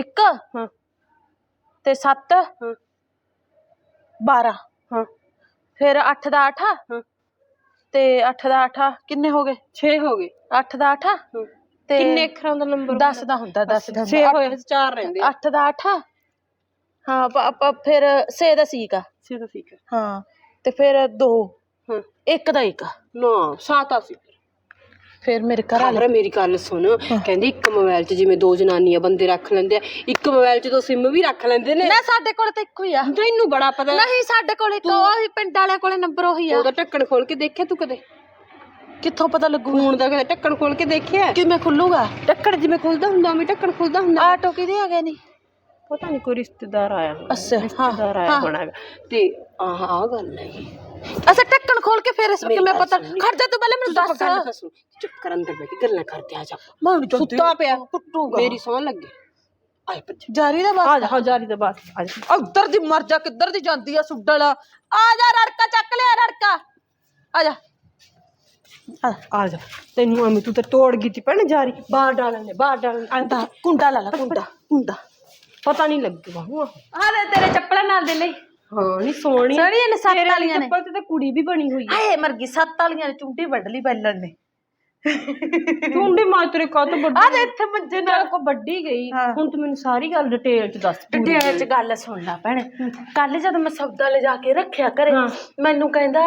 1 ਹਾਂ। ਤੇ 7 ਹਾਂ। 12 ਹਾਂ। ਫਿਰ 8 ਦਾ 8 ਹਾਂ। ਤੇ 8 ਦਾ 8 ਕਿੰਨੇ ਹੋ ਗਏ? 6 ਹੋ ਗਏ। 8 ਦਾ 8 ਹਾਂ। ਤੇ ਕਿੰਨੇ ਅੱਖਰਾਂ ਦਾ ਨੰਬਰ 10 ਦਾ ਹੁੰਦਾ 10 ਦਾ 6 ਹੋਏ ਵਿੱਚ 4 ਰਹਿੰਦੇ 8 ਦਾ 8 ਹਾਂ ਪ- ਪ- ਫਿਰ 6 ਦਾ ਸੀਗਾ 6 ਦਾ ਠੀਕ ਹੈ ਤੇ ਫਿਰ 2 ਹਾਂ। 1 ਦਾ 1 ਨਾ 7 ਆ ਸੀ ਫਿਰ। ਮੇਰੇ ਘਰ ਵਾਲੇ ਖਬਰ ਮੇਰੀ ਗੱਲ ਸੁਣ। ਕਹਿੰਦੇ ਇੱਕ ਮੋਬਾਈਲ 'ਚ ਜਿਵੇਂ ਦੋ ਜਨਾਨੀਆਂ ਬੰਦੇ ਰੱਖ ਲੈਂਦੇ ਆ ਇੱਕ ਮੋਬਾਈਲ 'ਚ ਦੋ ਸਿਮ ਵੀ ਰੱਖ ਲੈਂਦੇ ਨੇ। ਨਾ ਸਾਡੇ ਕੋਲ ਤਾਂ ਇੱਕੋ ਹੀ ਆ। ਤੈਨੂੰ ਬੜਾ ਪਤਾ। ਨਹੀਂ ਸਾਡੇ ਕੋਲ ਇੱਕ ਉਹੀ ਪਿੰਡ ਵਾਲਿਆਂ ਕੋਲੇ ਨੰਬਰ ਉਹੀ ਆ। ਉਹਦਾ ਢੱਕਣ ਖੋਲ ਕੇ ਦੇਖਿਆ ਤੂੰ ਕਦੇ? ਕਿੱਥੋਂ ਪਤਾ ਲੱਗੂ ਫੋਨ ਦਾ ਕਦੇ ਢੱਕਣ ਖੋਲ ਕੇ ਦੇਖਿਆ? ਕਿਵੇਂ ਖੁੱਲੂਗਾ? ਢੱਕਣ ਜਿਵੇਂ ਖੁੱਲਦਾ ਹੁੰਦਾ ਉਵੇਂ ਢੱਕਣ ਖੁੱਲਦਾ ਹੁੰਦਾ। ਆਟੋ ਕਿਹਦੇ ਆ ਗਏ ਨਹੀਂ ਪਤਾ ਨਹੀਂ ਕੋਈ ਰਿਸ਼ਤੇਦਾਰ ਆਇਆ ਹੋਣਾ ਅੱਛਾ ਹਾਂ ਰਿਸ਼ਤੇਦਾਰ ਆਇਆ ਹੋਣਾ ਹੈਗਾ। ਤੇ ਆਹ ਆ ਗੱਲ ਹੈ ਅੱਛਾ ਟੱਕਣ ਖੋਲ ਕੇ ਫਿਰ ਇਸ ਕਿਵੇਂ ਪਤਾ ਖੜ ਜਾ ਤੂੰ ਪਹਿਲੇ ਮੈਨੂੰ ਦੱਸ ਗੱਲ ਤਾਂ ਸੁਣ ਚੁੱਪ ਕਰ ਅੰਦਰ ਬੈ ਕੇ ਗੱਲਾਂ ਕਰਦੇ ਆ ਜਾ ਮੈਂ ਨਹੀਂ ਸੁੱਤਾ ਪਿਆ ਕੁੱਟੂਗਾ ਮੇਰੀ ਸੌਂ ਲੱਗੇ ਆਏ ਬੱਚੇ ਜਾਰੀ ਦਾ ਆ ਬਸ ਜਾ ਹਜ਼ਾਰੀ ਦਾ ਬਸ ਆ ਜਾ ਉਧਰ ਦੀ ਮਰ ਜਾ ਕਿੱਧਰ ਦੀ ਜਾਂਦੀ ਆ ਸੁੱਡਲ ਆ ਜਾ ਰੜਕਾ ਚੱਕ ਲਿਆ ਰੜਕਾ ਆ ਜਾ ਆ ਆ ਜਾ ਤੈਨੂੰ ਐਵੇਂ ਤੂੰ ਤਾਂ ਤੋੜ ਗਈ ਤੀ ਭੈਣ ਜਾਰੀ ਬਾਹਰ ਡਾਲਣੇ ਬਾਹਰ ਡਾਲਣੇ ਕੁੰਡਾ ਕੁੰਡਾ ਲਾ ਲਾ ਕੁੰਡਾ ਕੁੰਡਾ ਪਤਾ ਨਹੀਂ ਲੱਗੂਗਾ ਹੁਣ ਆ ਦੇ ਤੇਰੇ ਚੱਪਲਾਂ ਨਾਲ ਦੇ ਲਈ। ਹਾਂ ਨਹੀਂ ਸੋਹਣੀ। ਸੜੀਆਂ ਨੇ ਸੱਤ ਵਾਲੀਆਂ ਨੇ। ਚੱਪਲ ਤੇ ਤਾਂ ਕੁੜੀ ਵੀ ਬਣੀ ਹੋਈ ਹੈ ਹਾਏ ਮਰ ਗਈ ਸੱਤ ਵਾਲੀਆਂ ਨੇ ਚੁੰਡੀ ਵੱਢ ਲਈ ਬੈਲਣ ਨੇ ਟੁੰਡੇ ਮਾਂ ਤੇਰੇ ਕਾ ਤੋਂ ਵੱਡੀ ਆ ਦੇ ਇੱਥੇ ਮੰਜੇ ਨਾਲ। ਕੋ ਵੱਡੀ ਗਈ। ਹੁਣ ਤੂੰ ਮੈਨੂੰ ਸਾਰੀ ਗੱਲ ਡਿਟੇਲ ਚ ਦੱਸ ਡਿਟੇਲ ਚ ਗੱਲ ਸੁਣ ਲੈ ਭੈਣੇ। ਕੱਲ ਜਦੋਂ ਮੈਂ ਸੌਦਾ ਲੈ ਜਾ ਕੇ ਰੱਖਿਆ ਘਰੇ। ਮੈਨੂੰ ਕਹਿੰਦਾ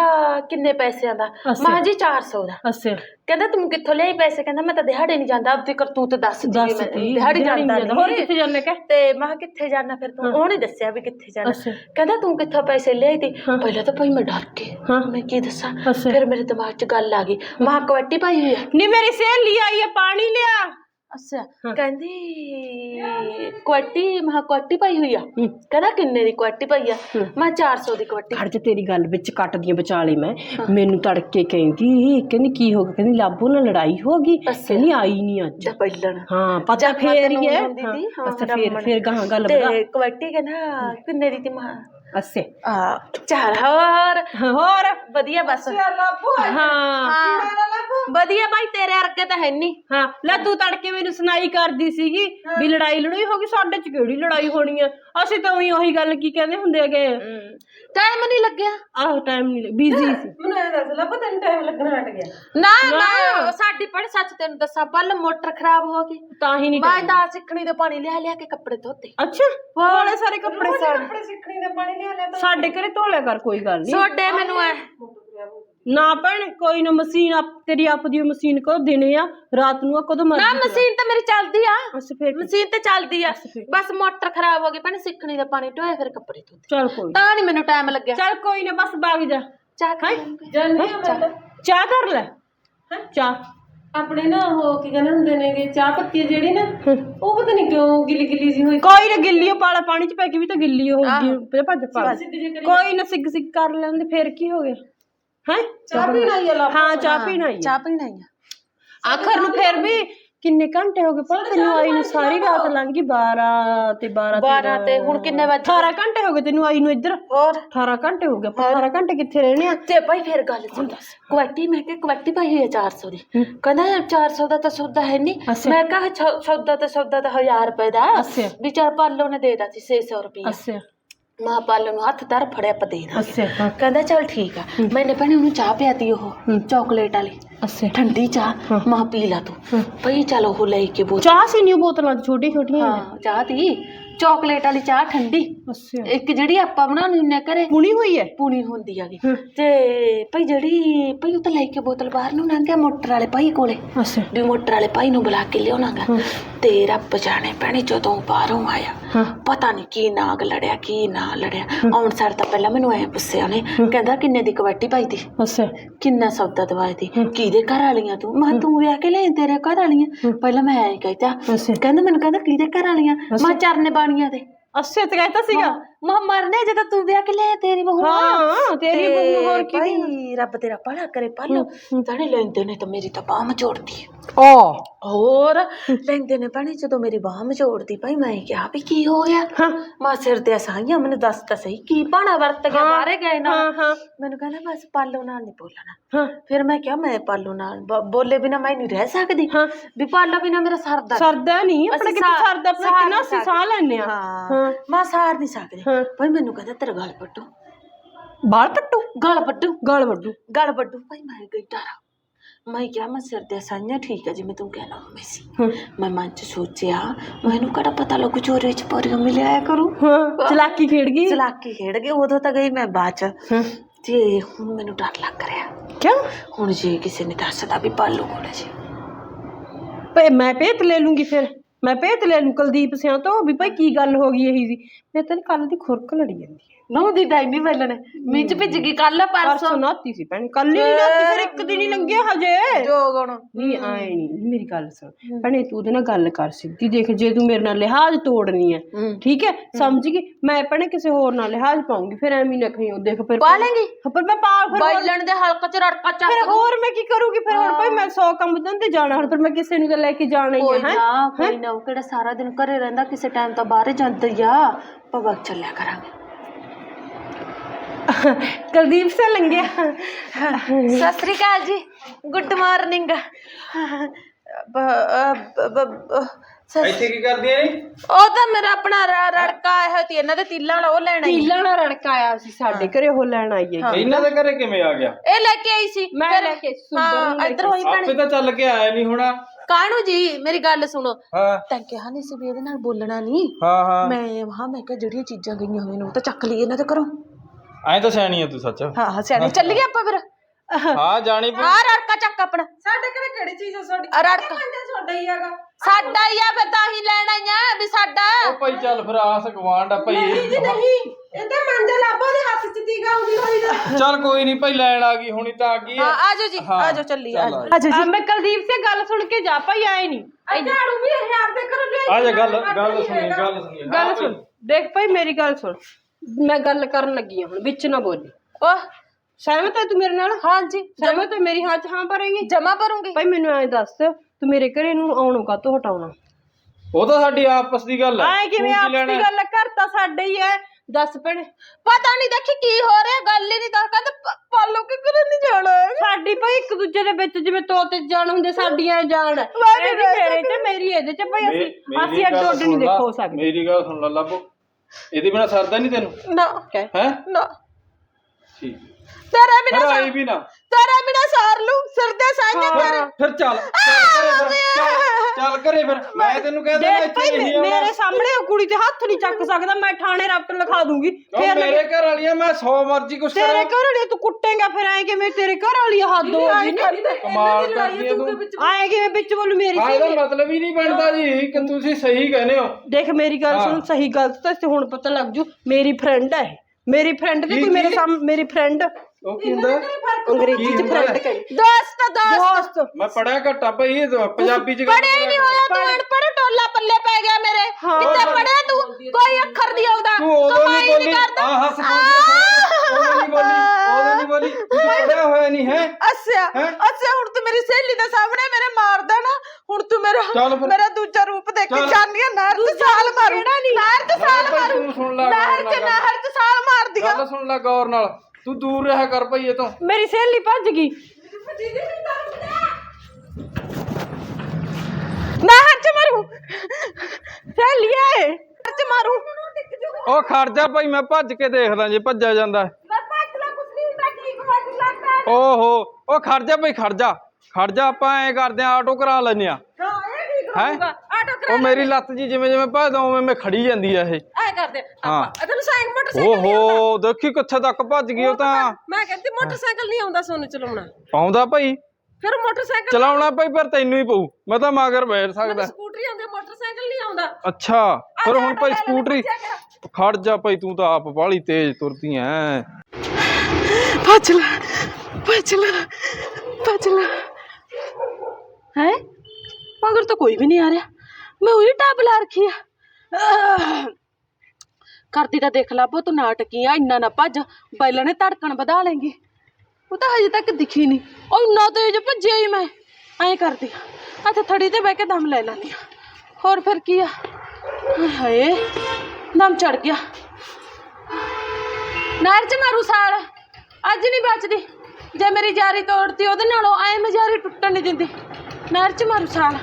ਕਿੰਨੇ ਪੈਸਿਆਂ ਦਾ? ਮੈਂ ਜੀ 400 ਦਾ। ਅੱਛਾ। ਕਹਿੰਦਾ ਤੂੰ ਕਿੱਥੋਂ ਲਿਆਈ ਪੈਸੇ? ਕਹਿੰਦਾ ਮੈਂ ਤਾਂ ਦਿਹਾੜੀ ਨਹੀਂ ਜਾਂਦਾ ਆਪਦੀ ਕਰਤੂਤ ਦੱਸ ਦੀ ਦੱਸ ਮੈਂ ਤੀ, ਦਿਹਾੜੀ ਦਿਹਾੜੀ ਜਾਂਦਾ ਨੀ ਜਾਂਦਾ। ਹੋਰ ਨਹੀਂ ਕਿੱਥੇ ਜਾਂਦੇ ਕਹਿ? ਤੇ ਮੈਂ ਕਿਹਾ ਕਿੱਥੇ ਜਾਣਾ ਫਿਰ ਤੂੰ? ਉਹਨੇ ਦੱਸਿਆ ਵੀ ਕਿੱਥੇ ਜਾਣਾ। ਅੱਛਾ। ਕਹਿੰਦਾ ਤੂੰ ਕਿੱਥੋਂ ਪੈਸੇ ਲਿਆਈ ਤੀ ਪਹਿਲਾਂ ਤਾਂ ਭਾਈ ਮੈਂ ਡਰ ਕੇ ਹਾਂ। ਮੈਂ ਕੀ ਦੱਸਾਂ? ਅੱਛਾ। ਫਿਰ ਮੇਰੇ ਦਿਮਾਗ 'ਚ ਗੱਲ ਆ ਗਈ। ਮਾਂ ਕਵੱਟੀ ਪਾਈ ਹੋਈ ਆ? ਨਹੀਂ ਮੇਰੀ ਸਹੇਲੀ ਆਈ ਹੈ ਪਾਣੀ ਲਿਆ। ਅੱਛਾ ਕਹਿੰਦੀ ਕੁਆਟੀ ਮਹਾ ਕੁਆਟੀ ਪਾਈ ਹੋਈ ਆ? ਕਹਿੰਦਾ ਕਿੰਨੇ ਦੀ ਕੁਆਟੀ ਪਾਈ ਆ? ਮੈਂ 400 ਦੀ ਕੁਆਟੀ। ਖੜ ਜਾ ਤੇਰੀ ਗੱਲ ਵਿੱਚ ਕੱਟਦੀਆਂ ਵਿਚਾਲੇ ਮੈਂ। ਮੈਨੂੰ ਤੜਕੇ ਕਹਿੰਦੀ ਕਹਿੰਦੀ ਕੀ ਹੋ ਗਿਆ? ਕਹਿੰਦੀ ਲਾਬੋ ਨਾਲ ਲੜਾਈ ਹੋ ਗਈ। ਅੱਛਾ। ਕਹਿੰਦੀ ਆਈ ਨਹੀਂ ਅੱਜ। ਪਹਿਲਣ। ਹਾਂ ਪਤਾ ਜਦ ਮੈਂ ਫੇਰ ਹੀ ਤੈਨੂੰ ਹੈ। ਹੁੰਦੀ ਹਾਂ, ਅੱਛਾ ਫੇਰ ਫੇਰ ਗਾਹਾਂ ਗੱਲ ਵਧਾ। ਤੇ ਕੁਆਟੀ ਕਹਿੰਦਾ ਕਿੰਨੇ ਦੀ ਤੀ? ਮਾ ਅੱਛੇ ਆ ਚੱਲ ਹੋਰ ਹੋਰ ਵਧੀਆ ਬਸ ਹਾਂ ਵਧੀਆ ਭਾਈ ਤੇਰੇ ਵਰਗੇ ਤਾਂ ਹੈ ਨਹੀਂ ਹਾਂ ਲੈ ਤੂੰ ਤੜਕੇ ਮੈਨੂੰ ਸੁਣਾਈ ਕਰਦੀ ਸੀਗੀ ਵੀ ਲੜਾਈ ਲੜਾਈ ਹੋ ਗਈ ਸਾਡੇ ਚ ਕਿਹੜੀ ਲੜਾਈ ਹੋਣੀ ਆ ਅਸੀਂ ਤਾਂ ਉਹੀ ਉਹੀ ਗੱਲ ਕੀ ਕਹਿੰਦੇ ਹੁੰਦੇ ਹੈਗੇ ਟਾਈਮ ਨਹੀਂ ਲੱਗਿਆ ਆਹੋ ਟਾਈਮ ਨਹੀਂ ਬਿਜ਼ੀ ਸੀ ਮੈਨੂੰ ਇਹ ਦੱਸ ਲੈ ਪਤਾ ਨਹੀਂ ਟਾਈਮ ਲੱਗਣਾ ਹਟ ਗਿਆ ਨਾ ਨਾ ਸਾਡੀ ਪੜ ਸੱਚ ਤੈਨੂੰ ਦੱਸਾਂ ਪੱਲ ਮੋਟਰ ਖਰਾਬ ਹੋ ਗਈ ਤਾਂ ਹੀ ਨਹੀਂ ਮੈਂ ਤਾਂ ਸਿੱਖਣੀ ਦੇ ਪਾਣੀ ਲਿਆ ਲਿਆ ਕੇ ਕੱਪੜੇ ਧੋਤੇ ਅੱਛਾ ਵਾਲੇ ਸਾਰੇ ਕੱਪੜੇ ਸਾਡੇ ਕੱਪੜੇ ਸਿੱਖਣੀ ਦੇ ਪਾਣੀ ਲਿਆ ਸਾਡੇ ਘਰੇ ਧੋ ਲਿਆ ਕਰ ਕੋਈ ਗੱਲ ਨਹੀਂ। ਛੋਡੇ ਮੈਨੂੰ ਐ। ਨਾ ਭੈਣ ਕੋਈ ਨਾ ਮਸ਼ੀਨ ਆਪ ਤੇਰੀ ਆਪ ਦੀ ਮਸ਼ੀਨ ਕੋ ਦਿਨੇ ਆ ਰਾਤ ਨੂੰ ਆ ਕਦੋਂ ਨਾ ਮਰਜ਼ੀ ਮਸ਼ੀਨ ਤਾਂ ਮੇਰੀ ਚੱਲਦੀ ਆ। ਫੇਰ ਮਸ਼ੀਨ ਤੇ ਚੱਲਦੀ ਆ। ਬਸ ਮੋਟਰ ਖਰਾਬ ਹੋ ਗਈ ਭੈਣੇ ਸਿੱਖਣੀ ਦਾ ਪਾਣੀ ਢੋਏ ਫਿਰ ਕੱਪੜੇ ਧੋਤੇ ਚੱਲ ਕੋਈ ਤਾਂ ਨਹੀਂ ਮੈਨੂੰ ਟਾਈਮ ਲੱਗਿਆ। ਚੱਲ ਕੋਈ ਨਾ ਬਸ ਬਾਗ ਜਾ। ਚਾਹ ਖਾ ਜਾਂਦੀ ਆ ਮੈਂ ਤਾਂ। ਚਾਹ ਕਰ ਲੈ। ਚਾਹ। ਆਪਣੇ ਨਾ ਉਹ ਕੀ ਕਹਿੰਦੇ ਹੁੰਦੇ ਨੇਗੇ ਚਾਹ ਪੱਤੀ ਆ ਜਿਹੜੀ ਨਾ ਉਹ ਪਤਾ ਨਹੀਂ ਕਿਉਂ ਗਿੱਲੀ ਗਿੱਲੀ ਜੀ ਹੋਈ। ਕੋਈ ਨਾ ਗਿੱਲੀ ਓ ਪਾਲਾ ਪਾਣੀ ਚ ਪੈ ਕੇ ਵੀ ਤਾਂ ਗਿੱਲੀ ਹੋ ਗਈ ਭੱਜ ਪਾ ਸਿੱਧੀ ਜਿਹੀ ਕਰੀ। ਕੋਈ ਨਾ ਸਿੱਗ ਸਿੱਗ ਕਰ ਲੈਂਦੇ ਫੇਰ ਕੀ ਹੋ ਗਿਆ? ਹੈ? ਚਾਹ ਪੀਣ ਆਈ ਆ ਲਾ ਹਾਂ ਚਾਹ ਪੀਣਾ ਹੀ ਚਾਹ ਪੀਣਾ ਹੀ ਆ। ਆਖਰ ਨੂੰ ਫੇਰ ਵੀ ਕਿੰਨੇ ਘੰਟੇ ਹੋ ਗਏ ਪਰ ਤੈਨੂੰ ਆਈ ਨੂੰ ਸਾਰੀ ਰਾਤ ਲੰਘ ਗਈ 12 ਤੇ 12 12 ਤੇ ਹੁਣ ਕਿੰਨੇ ਵਜੇ 18 ਘੰਟੇ ਹੋ ਗਏ ਤੈਨੂੰ ਆਈ ਨੂੰ ਇੱਧਰ। ਹੋਰ? 18 ਘੰਟੇ ਹੋ ਗਏ ਆਪਾਂ 18 ਘੰਟੇ ਕਿੱਥੇ ਰਹਿਣੇ ਆ? ਤੇ ਭਾਈ ਫਿਰ ਗੱਲ ਸੁਣ। ਕੁਆਟੀ ਮੈਂ ਕਿ ਕੁਆਟੀ ਪਾਈ ਹੋਈ ਹੈ 400 ਦੀ। ਕਹਿੰਦਾ 400 ਦਾ ਤਾਂ ਸੌਦਾ ਹੈ ਨਹੀਂ। ਮੈਂ ਕਿਹਾ ਸੌਦਾ ਤੇ ਸੌਦਾ ਤਾਂ 1000 ਰੁਪਏ ਦਾ। ਅੱਛਾ। ਵੀ ਚਾਰ ਪਾਲੋ ਨੇ ਦੇ ਦਿੱਤਾ ਸੀ 600 ਰੁਪਏ ਅੱਛਾ। ਮਾਂ ਪਾਲ ਨੂੰ ਹੱਥ ਧਰ ਫੜਿਆ ਪਤੇ ਦਾ ਕਹਿੰਦਾ ਚਲ ਠੀਕ ਆ। ਮੈਨੇ ਭੈਣੇ ਉਹਨੂੰ ਚਾਹ ਪਿਆਤੀ ਉਹ ਚਾਕਲੇਟ ਵਾਲੀ। ਅੱਛਾ। ਠੰਡੀ ਚਾਹ ਮਾਂ ਪੀ ਲਾ ਤੂੰ। ਭਈ ਚਲ ਉਹ ਲੈ ਕੇ ਬੋਤਲ। ਚਾਹ ਸੀ ਨਿਊ ਬੋਤਲਾਂ ਛੋਟੀ ਛੋਟੀਆਂ ਹਾਂ ਚਾਹ ਤੀ। ਚਾਕਲੇਟ ਵਾਲੀ ਚਾਹ ਠੰਡੀ। ਅੱਛਾ। ਇੱਕ ਜਿਹੜੀ ਆਪਾਂ ਬਣਾਉਣੀ ਹੁੰਨੇ ਘਰੇ ਪੁਣੀ ਹੋਈ ਹੈ ਪੂਣੀ ਹੁੰਦੀ ਹੈਗੀ। ਤੇ ਭਈ ਜਿਹੜੀ ਭਈ ਉਹ ਤਾਂ ਲੈ ਕੇ ਬੋਤਲ ਬਾਹਰ ਨੂੰ ਲੰਘਿਆ ਮੋਟਰ ਵਾਲੇ ਭਾਈ ਕੋਲੇ। ਅੱਛਾ। ਵੀ ਮੋਟਰ ਵਾਲੇ ਭਾਈ ਨੂੰ ਬੁਲਾ ਕੇ ਲਿਆਉਣਾਗਾ ਤੇ ਰੱਬ ਜਾਣੇ ਭੈਣੇ ਜਦੋਂ ਬਾਹਰੋਂ ਆਇਆ ਹਾਂ। ਪਤਾ ਨਹੀਂ ਕੀ ਨਾਗ ਲੜਿਆ ਕੀ ਨਾ ਲੜਿਆ। ਆਉਣ ਸਾਰ ਤਾਂ ਪਹਿਲਾਂ ਮੈਨੂੰ ਐ ਪੁੱਛਿਆ ਨੇ ਕਹਿੰਦਾ ਕਿੰਨੇ ਦੀ ਕਵਾਟੀ ਪਾਈ ਤੀ ਅੱਛਾ। ਕਿੰਨਾ ਸੌਦਾ ਦਵਾਈ ਤੀ ਕਿਹਦੇ ਘਰ ਵਾਲੀਆਂ ਤੂੰ? ਮੈਂ ਕਿਹਾ ਤੂੰ ਵਿਆਹ ਕੇ ਲੈ ਤੇਰੇ ਘਰ ਵਾਲੀਆਂ? ਪਹਿਲਾਂ ਮੈਂ ਐਂ ਕਹਿਤਾ ਅੱਛਾ। ਕਹਿੰਦਾ ਮੈਨੂੰ ਕਹਿੰਦਾ ਕਿਹਦੇ ਘਰ ਵਾਲੀਆਂ? ਮੈਂ ਚਰਨੇ ਬਾਣੀਆਂ ਦੇ। ਅੱਛਾ ਤੇ ਕਹਿੰਦਾ ਸੀਗਾ? ਮੈਂ ਮਰਨੇ ਜਦੋਂ ਤੂੰ ਵਿਆਹ ਕੇ ਲੈ ਤੇਰੀ ਬਹੂ ਆ। ਹਾਂ ਤੇਰੀ ਤੇ ਬਹੂ ਹੋਰ ਕੀ ਭਾਈ ਰੱਬ ਤੇਰਾ ਭਲਾ ਕਰੇ। ਪਾਲੋ। ਤਾਣੇ ਲੈਂਦੇ ਨੇ ਤਾਂ ਮੇਰੀ ਤਾਂ ਬਾਹ ਮਚੋੜਦੀ ਹੈ। ਓ ਹੋਰ ਲੈਂਦੇ ਨੇ ਪਾਣੀ ਜਦੋਂ ਮੇਰੀ ਬਾਹ ਮਚੋੜਦੀ ਭਾਈ ਮੈਂ ਕਿਹਾ ਵੀ ਕੀ ਹੋ ਗਿਆ? ਮਾਂ ਸਿਰ ਤੇ ਸਾਈਆਂ ਮੈਨੂੰ ਦੱਸ ਤਾਂ ਸਹੀ ਕੀ ਬਾਣਾ ਵਰਤ ਗਿਆ ਬਾਹਰੇ ਗਏ ਨਾ ਮੈਨੂੰ ਕਹਿੰਦਾ ਬਸ ਪਾਲੋ ਨਾਲ ਨਹੀਂ ਬੋਲਣਾ। ਫਿਰ ਮੈਂ ਕਿਹਾ ਮੈਂ ਪਾਲੋ ਨਾਲ ਬੋਲੇ ਬਿਨਾ ਮੈਂ ਨਹੀਂ ਰਹਿ ਸਕਦੀ। ਵੀ ਪਾਲੋ ਬਿਨਾ ਮੇਰਾ ਸਰਦਾ ਸਰਦਾ ਨਹੀਂ ਆਪਣੇ ਸਾਹ- ਸਰਦਾ ਆਪਣੇ ਕਿੰਨਾ ਅਸੀਂ ਸਾਹ ਲੈਨੇ ਆ ਹਾਂ। ਮੈਂ ਸਾਰ ਨਹੀਂ ਸਕਦੀ। ਭਾਈ ਮੈਨੂੰ ਕਹਿੰਦਾ ਤੇਰਾ ਗਲ ਪੱਟੂ। ਬਾਲ ਪੱਟੂ? ਗਲ ਪੱਟੂ। ਗਾਲ ਵੱਡੂ ਗਲ ਪੱਟੂ ਭਾਈ ਮੈਂ ਗਈ ਡਰਾ। ਮੈਂ ਕਿਹਾ ਮੈਂ ਸਿਰ ਦੇ ਸਾਈਆਂ ਠੀਕ ਹੈ ਜਿਵੇਂ ਤੂੰ ਕਹਿਣਾ ਹੋਵੇ ਸੀ। ਮੈਂ ਮਨ ਚ ਸੋਚਿਆ ਮੈਨੂੰ ਕਿਹੜਾ ਪਤਾ ਲੱਗੂ ਚੋਰੀ ਚ ਪੋਰੀਆਂ ਮਿਲਿਆ ਕਰੂ। ਚਲਾਕੀ ਖੇਡ ਗਈ? ਚਲਾਕੀ ਖੇਡ ਗਏ ਉਦੋਂ ਤਾਂ ਗਈ ਮੈਂ ਬਾਅਦ ਚ। ਤੇ ਹੁਣ ਮੈਨੂੰ ਡਰ ਲੱਗ ਰਿਹਾ। ਕਿਉਂ? ਹੁਣ ਜੇ ਕਿਸੇ ਨੇ ਦੱਸਦਾ ਵੀ ਪਾਲੋ ਕੋਲ ਜੀ। ਭਈ ਮੈਂ ਭੇਤ ਲੈ ਲੂੰਗੀ ਫਿਰ। ਮੈਂ ਭੇਤ ਲੈ ਲੂੰ ਕੁਲਦੀਪ ਸਿਆਂ ਤੋਂ ਵੀ ਭਾਈ ਕੀ ਗੱਲ ਹੋ ਗਈ ਇਹੀ ਜੀ। ਮੈਂ ਤੈਨੂੰ ਕੱਲ ਦੀ ਖੁਰਕ ਲੜੀ ਜਾਂਦੀ ਹੈ ਨੋ ਦੀ ਦਾਈ ਨਹੀਂ ਮਿਲਣੇ। ਮਿੰਚ ਭਿੱਜ ਗਈ ਕੱਲ ਪਰਸੋਂ। ਪਰਸੋਂ ਨਾਤੀ ਸੀ ਭੈਣ ਕੱਲ ਹੀ ਨਹੀਂ ਨਾਤੀ ਫਿਰ ਇੱਕ ਦਿਨ ਹੀ ਲੰਘਿਆ ਹਜੇ। ਜੋ ਗਣ ਨਹੀਂ ਆਏ ਨਹੀਂ ਮੇਰੀ ਗੱਲ ਸੁਣ। ਭੈਣੇ ਤੂੰ ਉਹਦੇ ਨਾਲ ਗੱਲ ਕਰ ਸਿੱਧੀ ਦੇਖ ਜੇ ਤੂੰ ਮੇਰੇ ਨਾਲ ਲਿਹਾਜ਼ ਤੋੜਨੀ ਹੈ। ਠੀਕ ਹੈ? ਸਮਝ ਗਈ? ਮੈਂ ਭੈਣੇ ਕਿਸੇ ਹੋਰ ਨਾਲ ਲਿਹਾਜ਼ ਪਾਉਂਗੀ ਫਿਰ ਐਵੇਂ ਨਾ ਕਹੀਂ ਉਹ ਦੇਖ ਫਿਰ ਪਾ ਲੇਂਗੀ? ਪਰ ਮੈਂ ਪਾ ਫਿਰ ਹੋਰ- ਬਾਈਲਣ ਦੇ ਹਲਕ ਚ ਰੜਕਾ ਚੱਕ ਫਿਰ ਹੋਰ ਮੈਂ ਕੀ ਕਰੂੰਗੀ? ਫਿਰ ਹੁਣ ਭਾਈ ਮੈਂ 100 ਕੰਮ ਤੇ ਜਾਣਾ ਹੁਣ ਫਿਰ ਮੈਂ ਕਿਸੇ ਨੂੰ ਤਾਂ ਲੈ ਕੇ ਜਾਣਾ ਹੀ ਕੋਈ ਹੈ? ਨਾ ਕੋਈ ਨਾ ਉਹ ਕਿਹੜਾ ਸਾਰਾ ਦਿਨ ਘਰੇ ਰਹਿੰਦਾ ਕਿਸੇ ਟਾਈਮ ਤਾਂ ਬਾਹਰ ਜਾਂਦਾ ਹੀ ਆ। ਪਵਾ ਚੱਲਿਆ ਕਰਾਂਗੇ। ਕੁਲਦੀਪ ਸੇ ਲੰਘਿਆ ਸਤਿ ਸ੍ਰੀ ਅਕਾਲ ਜੀ। ਗੁੱਡ ਮਾਰਨਿੰਗ ਇੱਥੇ ਕੀ ਕਰਦੀਆਂ ਨੇ ਉਹ ਤਾਂ ਮੇਰਾ ਆਪਣਾ ਰ- ਰੜਕਾ ਆਇਆ ਹੋਇਆ ਸੀ। ਇਹਨਾਂ ਦੇ ਤੀਲਾਂ ਵਾਲਾ ਉਹ ਲੈਣਾ ਹੀ ਤੀਲਾ ਨਾਲ ਰੜਕਾ ਆਇਆ ਸੀ ਸਾਡੇ ਘਰੇ ਉਹ ਲੈਣ ਆਈ ਹੈ ਇਹਨਾਂ ਦੇ ਘਰੇ ਕਿਵੇਂ ਆ ਗਿਆ? ਇਹ ਲੈ ਕੇ ਆਈ ਸੀ। ਮੈਂ ਲੈ ਕੇ ਸੁੰਦਰ ਨੂੰ ਹਾਂ ਇੱਧਰ ਹੋਈ ਭੈਣੇ। ਆਪੇ ਤਾਂ ਚੱਲ ਕੇ ਆਇਆ ਨਹੀਂ ਹੋਣਾ। ਕਾਹਨੂੰ ਜੀ? ਮੇਰੀ ਗੱਲ ਸੁਣੋ। ਹਾਂ। ਤੈਂ ਕਿਹਾ ਨਹੀਂ ਸੀ ਵੀ ਇਹਦੇ ਨਾਲ ਬੋਲਣਾ ਨਹੀਂ ਹਾਂ ਹਾਂ। ਮੈਂ ਹਾਂ ਮੈਂ ਕਿਹਾ ਜਿਹੜੀਆਂ ਚੀਜ਼ਾਂ ਗਈਆਂ ਹੋਈਆਂ ਨੇ ਉਹ ਤਾਂ ਚੱਕ ਲਈ ਇਹਨਾਂ ਦੇ ਘਰੋਂ। ਐਂ ਤਾਂ ਸਿਆਣੀ ਆ ਤੂੰ ਸੱਚ। ਹਾਂ ਹਾਂ ਸਿਆਣੇ। ਚੱਲੀਏ ਆਪਾਂ ਫਿਰ। ਹਾਂ ਜਾਣੀ ਪਊ। ਆ ਰੜਕਾ ਚੱਕ ਆਪਣਾ। ਸਾਡੇ ਘਰੇ ਕਿਹੜੀ ਚੀਜ਼ ਆ ਸਾਡੀ ਆ ਰੜਕਾ ਸਾਡਾ ਹੀ ਹੈਗਾ। ਸਾਡਾ ਹੀ ਆ ਫਿਰ ਤਾਂ ਹੀ ਲੈਣ ਆਈਆਂ ਵੀ ਸਾਡਾ। ਉਹ ਭਾਈ ਚੱਲ ਫਿਰ ਆਸ ਗਵਾਂਡ ਆ ਭਾਈ। ਨਹੀਂ ਇਹ ਤਾਂ ਮੰਜਾ ਲਾਭਾ ਦੇ ਹੱਥ ਚ ਤੀਗਾ ਉਹਦੀ ਹੋਈ ਦਾ ਚੱਲ ਕੋਈ ਨਹੀਂ ਭਾਈ ਲੈਣ ਆ ਗਈ ਹੁਣੀ ਤਾਂ ਆ ਗਈ ਹਾਂ ਆ ਆਜੋ ਜੀ ਹਾਂ, ਆਜੋ ਚੱਲੀ ਚੱਲ ਆਜੋ ਆ ਆਜੋ ਜੀ। ਮੈਂ ਕੁਲਦੀਪ ਸੇ ਗੱਲ ਸੁਣ ਕੇ ਜਾ ਭਾਈ ਆਏ ਨਹੀਂ। ਝਾੜੂ ਵੀ ਇਹ ਆਪਦੇ ਘਰੋਂ ਲਿਆਈ ਆ ਜਾ ਗੱਲ ਗੱਲ ਸੁਣੀ ਗੱਲ ਸੁਣੀ। ਹਾਂ ਗੱਲ ਭਾਈ। ਸੁਣ ਦੇਖ ਭਾਈ ਮੇਰੀ ਗੱਲ ਸੁਣ। ਮੈਂ ਗੱਲ ਕਰਨ ਲੱਗੀ ਹਾਂ ਹੁਣ ਵਿੱਚ ਨਾ ਬੋਲੀ। ਓਹ ਸਹਿਮਤ ਹੈ ਤੂੰ ਮੇਰੇ ਨਾਲ? ਹਾਂਜੀ ਸਹਿਮਤ ਹੈ ਮੇਰੀ ਹਾਂ ਚ ਹਾਂ ਭਰੇਂਗੀ। ਜਮਾ ਭਰੂੰਗੀ। ਭਾਈ ਮੈਨੂੰ ਐਂ ਦੱਸ ਤੂੰ ਮੇਰੇ ਘਰੇ ਨੂੰ ਆਉਣੋਂ ਕਾਤੋਂ ਹਟਾਉਣਾ? ਉਹ ਤਾਂ ਸਾਡੀ ਆਪਸ ਦੀ ਗੱਲ ਹੈ। ਐ ਕਿਵੇਂ ਤੂੰ ਕੀ ਆਪਸ ਲੈਣਾ? ਦੀ ਗੱਲ ਹੈ? ਘਰ ਤਾਂ ਸਾਡੇ ਹੀ ਹੈ। ਦੱਸ ਭੈਣੇ। ਪਤਾ ਨਹੀਂ ਦੇਖੀ ਕੀ ਹੋ ਰਿਹਾ ਗੱਲ ਹੀ ਨਹੀਂ ਦੱਸ ਕਹਿੰਦਾ ਪ- ਪਾਲੋ ਕਿ ਕਿਰੇ ਨਹੀਂ ਜਾਣਾ ਹੈਗਾ। ਸਾਡੀ ਭਾਈ ਇੱਕ ਦੂਜੇ ਦੇ ਵਿੱਚ ਜਿਵੇਂ ਤੋਤੇ ਜਾਣ ਹੁੰਦੇ ਸਾਡੀਆਂ ਜਾਣ। ਇਹਦੀ ਮੇਰੇ ਤੇ ਮੇਰੀ ਇਹਦੇ ਚ ਭਾਈ ਅਸੀਂ ਅਸੀਂ ਅੱਡ ਅੱਡ ਨਹੀਂ ਸੁਣ ਲਾ, ਦੇਖੋ ਸਕਦੇ। ਮੇਰੀ ਗੱਲ ਸੁਣ ਲੈ ਲੱਭੋ। ਇਹਦੇ ਬਿਨਾ ਸਰਦਾ ਨਹੀਂ ਤੈਨੂੰ? ਨਾ ਹੈ? ਨਾ। ਠੀਕ। ਤੇਰੇ ਬਿਨਾ ਫਿਰ ਆਈ ਵੀ ਨਾ। ਤੇਰੇ ਬਿਨਾ ਸਾਰ ਲੂ ਸਿਰ ਦੇ ਸਾਈਆਂ ਤੇਰੇ ਫਿਰ ਚੱਲ ਚੱਲ ਕਰੇ ਫਿਰ ਚੱਲ- ਚੱਲ ਕਰੇ ਫਿਰ। ਮੈਂ ਤੈਨੂੰ ਕਹਿ ਦਿੰਦਾ ਦੇਖ ਇੱਥੇ ਭਾਈ ਨਹੀਂ ਮੇ- ਆਉਣਾ ਮੇਰੇ ਸਾਹਮਣੇ ਉਹ ਕੁੜੀ ਤੇ ਹੱਥ ਨਹੀਂ ਚੱਕ ਸਕਦਾ ਮੈਂ ਥਾਣੇ ਰੱਬ ਲਿਖਾ ਦੂੰਗੀ। ਉਹ ਫੇਰ ਮੇਰੇ ਘਰ ਵਾਲੀਆਂ ਮੈਂ 100 ਮਰਜ਼ੀ ਕੁਛ ਤੇਰੇ ਕਰਾਂ। ਘਰ ਵਾਲੀ ਤੂੰ ਕੁੱਟੇਗਾ ਫਿਰ ਐ ਕਿਵੇਂ ਤੇਰੇ ਘਰ ਵਾਲੀ ਹੱਦ ਹੋ ਗਈ ਨਾ? ਕਮਾਲ ਕਰਦੀ ਹੈ ਤੂੰ ਐ ਕਿਵੇਂ ਵਿੱਚ ਬੋਲੂ ਮੇਰੀ ਹਾਂ ਇਹਦਾ ਮਤਲਬ ਹੀ ਨਹੀਂ ਬਣਦਾ ਜੀ ਕਿ ਤੁਸੀਂ ਸਹੀ ਕਹਿੰਦੇ ਹੋ। ਦੇਖ ਮੇਰੀ ਗੱਲ ਸੁਣ ਸਹੀ ਗਲਤ ਤਾਂ ਤੇ ਹੁਣ ਪਤਾ ਲੱਗ ਜੂ ਮੇਰੀ ਫਰੈਂਡ ਹੈ ਇਹ। ਮੇਰੀ ਫਰੈਂਡ ਤੇ ਕੋਈ ਮੇਰੇ ਸਾਹਮਣੇ ਮੇਰੀ ਫਰੈਂਡ ਉਹ ਕੀ ਹੁੰਦਾ? ਅੰਗਰੇਜ਼ੀ ਚ ਫਰੈਂਡ? ਕਹੀ। ਦੋਸਤ ਦੋਸਤ। ਦੋਸਤ। ਮੈਂ ਪੜਿਆ ਘੱਟਾ ਭਈ ਇਹ ਤਾਂ ਪੰਜਾਬੀ ਚ ਗੱਲ ਪੜਿਆ ਹੀ ਨਹੀਂ ਹੋਇਆ ਤੂੰ ਅਨਪੜ੍ਹ ਟੋਲਾ ਪੱਲੇ ਪੈ ਗਿਆ ਮੇਰੇ। ਕਿੱਥੇ ਪੜਿਆ ਤੂੰ? ਕੋਈ ਅੱਖਰ ਨਹੀਂ ਆਉਂਦਾ। ਤੂੰ ਉਦੋਂ ਕਮਾਈ ਨਹੀਂ ਬੋਲੀ। ਕਰਦਾ। ਆ ਹੱਸ ਬੋਲ ਉਦੋਂ ਨਹੀਂ ਬੋਲੀ। ਉਦੋਂ ਨਹੀਂ ਬੋਲੀ। ਤੂੰ ਪੜਿਆ ਹੋਇਆ ਨਹੀਂ ਹੈ? ਅੱਛਾ। ਹੈਂ? ਅੱਛਾ ਹੁਣ ਤੂੰ ਮੇਰੀ ਸਹੇਲੀ ਦੇ ਸਾਹਮਣੇ ਮੇਰੇ ਮਾਰਦਾ ਨਾ ਹੁਣ ਤੂੰ ਮੇਰਾ। ਮੇਰਾ ਦੂਜਾ ਰੂਪ ਦੇਖ ਕੇ ਚੱਲ। ਜਾਨੀ ਆ ਨਹਿਰ ਚ ਸਾਲ ਮਾਰੂ। ਨਹਿਰ ਚ ਸਾਲ ਭਾਈ ਮਾਰੂ। ਤੂੰ ਸੁਣ ਲੈ ਨਹਿਰ ਗੌਰ ਚ ਨਾਲ ਨਹਿਰ ਚ ਸਾਲ ਮਾਰਦੀ ਆ ਗੱਲ ਸੁਣ ਲੈ ਗੌਰ ਨਾਲ। ਤੂੰ ਦੂਰ ਰਿਹਾ ਕਰ ਭਈ ਇਹ ਤੋਂ। ਮੇਰੀ ਸਹੇਲੀ ਭੱਜ ਗਈ। ਨਹਿਰ ਚ ਮਾਰੂ। ਸਹੇਲੀਏ ਚ ਮਾਰੂ। ਉਹ ਖੜ ਜਾ ਭਾਈ ਮੈਂ ਭੱਜ ਕੇ ਦੇਖਦਾ ਜੇ ਭੱਜਿਆ ਜਾਂਦਾ। ਓਹੋ ਉਹ ਖੜ ਜਾ ਭਾਈ ਖੜ ਜਾ। ਖੜ ਜਾ ਆਪਾਂ ਐ ਕਰਦੇ ਆ ਆਟੋ ਕਰਾ ਲੈਨੇ ਆ। ਹੈ ਉਹ ਮੇਰੀ ਲੱਤ ਜੀ ਜਿਵੇਂ ਜਿਵੇਂ ਭੱਜਦਾ ਉਵੇਂ ਮੈਂ ਖੜੀ ਜਾਂਦੀ ਆ ਇਹ। ਕਰਦੇ ਹਾਂ। ਤੈਨੂੰ ਸਾਈਕਲ ਮੋਟਰਸਾਈਕਲ ਓਹੋ ਦੇਖੀ ਕਿੱਥੇ ਤੱਕ ਭੱਜ ਗਈ ਉਹ ਤਾਂ ਮੈਂ ਕਹਿੰਦੀ ਮੋਟਰਸਾਈਕਲ ਨਹੀਂ ਆਉਂਦਾ ਸੋਨੂੰ ਚਲਾਉਣਾ। ਆਉਂਦਾ ਭਾਈ। ਫਿਰ ਮੋਟਰਸਾਈਕਲ ਚਲਾਉਣਾ ਭਾਈ ਪਰ ਤੈਨੂੰ ਹੀ ਪਊ। ਮੈਂ ਤਾਂ ਮਗਰ ਬੈਠ ਸਕਦਾ। ਸਕੂਟਰੀ ਆਉਂਦੀ ਮੋਟਰਸਾਈਕਲ ਨਹੀਂ ਆਉਂਦਾ। ਅੱਛਾ ਫਿਰ ਹੁਣ ਭਾਈ ਸਕੂਟਰੀ ਖੜ ਜਾ ਭਾਈ ਤੂੰ ਤਾਂ ਆਪ ਬਾਹਲੀ ਤੇਜ਼ ਤੁਰਦੀ ਐ। ਭੱਜ ਲੈ ਭੱਜ ਲੈ ਭੱਜ ਲੈ। ਹੈ? ਮਗਰ ਤਾਂ ਕੋਈ ਵੀ ਨਹੀਂ ਆ ਰਿਹਾ। ਮੈਂ ਉਹੀ ਟਾਪ ਲਾ ਰੱਖੀ ਆ। ਕਰਦੀ ਤਾਂ ਦੇਖ ਲਾ ਤੂੰ ਨਾਟਕੀ ਆ ਇੰਨਾ ਨਾ ਭੱਜ ਬੈਲਾਂ ਨੇ ਧੜਕਣ ਵਧਾ ਲੇਂਗੀ। ਉਹ ਤਾਂ ਹਜੇ ਤੱਕ ਦਿਖੀ ਨਹੀਂ। ਉਹ ਇੰਨਾ ਤੇਜ਼ ਭੱਜਿਆ ਹੀ ਮੈਂ। ਐਂ ਕਰਦੀ ਆ। ਇੱਥੇ ਥੜੀ ਤੇ ਬਹਿ ਕੇ ਦਮ ਲੈ ਲੈਂਦੀ ਆ। ਹੋਰ ਫਿਰ ਕੀ ਆ? ਹਾਏ ਹਾਏ, ਦਮ ਚੜ ਗਿਆ। ਨਹਿਰ ਚ ਮਾਰੂ ਸਾਲ। ਅੱਜ ਨਹੀਂ ਬਚਦੀ। ਜੇ ਮੇਰੀ ਜਾਰੀ ਤੋੜਤੀ, ਉਹਦੇ ਨਾਲੋਂ ਐ ਮੈਂ ਜਾਰੀ ਟੁੱਟਣ ਨਹੀਂ ਦਿੰਦੀ। ਨਹਿਰ ਚ ਮਾਰੂ ਸਾਲ।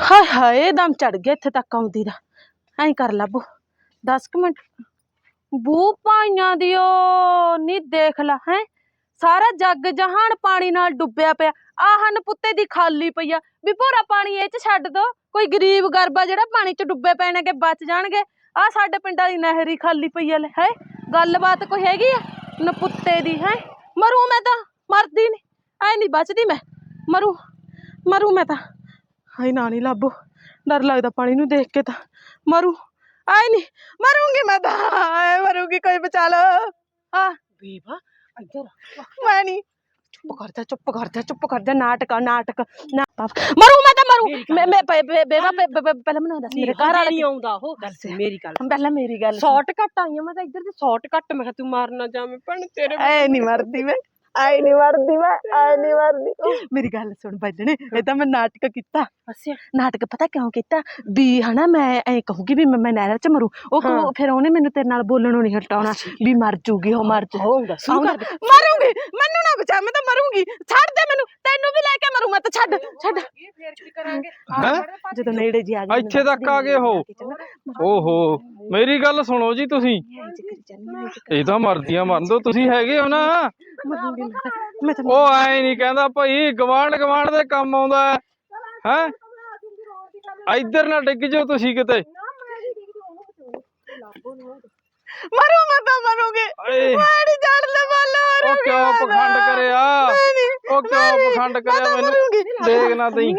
ਹਾਏ ਹਾਏ ਦਮ ਚੜ ਗਿਆ ਇੱਥੇ ਤੱਕ ਆਉਂਦੀ ਦਾ। ਐਂ ਕਰ ਲੱਭੋ 10 ਕੁ ਮਿੰਟ। ਬੂ ਪਾਈਆਂ ਦਿਓ, ਨੀ ਦੇਖ ਲੈ, ਹੈ? ਸਾਰਾ ਜੱਗ ਜਹਾਨ ਪਾਣੀ ਨਾਲ ਡੁੱਬਿਆ ਪਿਆ। ਆਹਨ ਪੁੱਤੇ ਦੀ ਖਾਲੀ ਪਈ ਆ। ਵੀ ਭੋਰਾ ਪਾਣੀ ਇਹ ਚ ਛੱਡ ਦੋ। ਕੋਈ ਗਰੀਬ ਗਰਬਾ ਜਿਹੜਾ ਪਾਣੀ ਚ ਡੁੱਬੇ ਪੈਣੇ ਕਿ ਬਚ ਜਾਣਗੇ। ਆ ਸਾਡੇ ਪਿੰਡਾਂ ਦੀ ਨਹਿਰ ਹੀ ਖਾਲੀ ਪਈ ਆ ਲੈ, ਹੈ? ਗੱਲਬਾਤ ਕੋਈ ਹੈਗੀ ਆ? ਨਪੁੱਤੇ ਦੀ, ਹੈ? ਮਰੂ ਮੈਂ ਤਾਂ, ਮਰਦੀ ਨਹੀਂ ਐ ਨਹੀਂ ਬਚਦੀ ਮੈਂ। ਮਰੂ ਮਰੂ ਮੈਂ ਤਾਂ। ਹਾਏ ਨਾ ਨਹੀਂ ਲੱਭੋ। ਡਰ ਲੱਗਦਾ ਪਾਣੀ ਨੂੰ ਦੇਖ ਕੇ ਤਾਂ। ਮਰੂ। ਆਏ ਨਹੀਂ ਮਰੂੰਗੀ ਮੈਂ ਤਾਂ। ਆਏ ਮਰੂੰਗੀ ਕੋਈ ਬਚਾ ਲੋ ਹਾਂ ਬੀਬਾ ਇੱਧਰ ਮੈਂ ਨਹੀਂ ਚੁੱਪ ਕਰ ਜਾ ਚੁੱਪ ਕਰ ਜਾ ਚੁੱਪ ਕਰ ਜਾ। ਨਾਟਕ ਨਾਟਕ। ਨਾ ਮਰੂ ਮੈਂ ਤਾਂ ਮਰੂ। ਮੈਂ ਮੈਂ ਬੇਵਾ ਪਹਿਲਾਂ ਮੈਨੂੰ ਦੱਸ ਮੇਰੇ ਘਰ ਵਾਲੇ ਨਹੀਂ ਆਉਂਦਾ ਉਹ ਗੱਲ ਸੁਣ, ਮੇਰੀ ਗੱਲ ਪਹਿਲਾਂ ਮੇਰੀ ਗੱਲ। ਸ਼ਾਰਟਕਟ ਆਈਆਂ ਮੈਂ ਤਾਂ ਇੱਧਰ ਦੇ ਸ਼ਾਰਟਕਟ ਮੈਂ ਕਿਹਾ ਤੂੰ ਮਾਰ ਨਾ ਜਾਵੇਂ ਭੈਣ ਤੇਰੇ ਐ ਨਹੀਂ ਮਰਦੀ ਮੈਂ। ਐ ਨਹੀਂ ਮਰਦੀ ਮੈਂ ਐ ਨਹੀਂ ਮਰਦੀ ਮੇਰੀ ਗੱਲ ਸੁਣ ਬੱਜਣੇ ਇਹ ਤਾਂ ਮੈਂ ਨਾਟਕ ਕੀਤਾ। ਅੱਛਾ ਨਾਟਕ ਪਤਾ ਕਿਉਂ ਕੀਤਾ? ਵੀ ਹਨਾ ਮੈਂ ਐ ਕਹੂੰਗੀ ਵੀ ਮੈਂ ਨਹਿਰ ਚ ਮਰੂ। ਉਹ ਕਹੂ- ਫਿਰ ਉਹਨੇ ਮੈਨੂੰ ਤੇਰੇ ਨਾਲ ਬੋਲਣੋਂ ਨਹੀਂ ਹਟਾਉਣਾ ਵੀ ਮਰ ਜੂਗੀ ਉਹ ਮਰ ਜੂ। ਹੋਊਗਾ ਸ਼ੁਰੂ ਕਰ ਦੇ। ਮਰੂੰਗੀ ਮੈਨੂੰ ਨਾ ਬਚਾ ਮੈਂ ਤਾਂ ਮਰੂੰਗੀ। ਛੱਡ ਦੇ ਮੈਨੂੰ ਤੈਨੂੰ ਵੀ ਲੈ ਕੇ ਮਰੂ ਮੈਂ ਤਾਂ ਛੱਡ ਛੱਡ। ਫੇਰ ਕੀ ਕਰਾਂਗੇ ਹੈ? ਜਦੋਂ ਨੇੜੇ ਜੀ ਆ ਗਏ ਇੱਥੇ ਤੱਕ ਆ ਗਏ ਹੋ ਓਹੋ ਮੇਰੀ ਗੱਲ ਸੁਣੋ ਜੀ ਤੁਸੀਂ। ਇਹ ਤਾਂ ਮਰਦੀਆਂ ਮਰਨ ਦੋ ਤੁਸੀਂ ਹੈਗੇ ਹੋ ਨਾ। ਮੈਂ ਤਾਂ ਉਹ ਐ ਨਹੀਂ ਕਹਿੰਦਾ ਭਾਈ ਗਵਾਂਡ ਗਵਾਂਡ ਦੇ ਕੰਮ ਆਉਂਦਾ ਹੈ। ਹੈ? ਇੱਧਰ ਨਾ ਡਿੱਗ ਜਾਓ ਤੁਸੀਂ ਕਿਤੇ। ਮਰੂ ਮੈਂ ਤਾਂ। ਮਰੂੰਗੀ। ਏ ਮੈਂ ਨਹੀਂ ਛੱਡ ਲੈ ਬੱਲਾ ਉਹ ਕਿਉਂ ਪਖੰਡ ਕਰਿਆ? ਉਹ ਕਿਉਂ ਪਖੰਡ ਕਰਿਆ ਮੈਨੂੰ? ਦੇਖ ਨਾ ਤਈ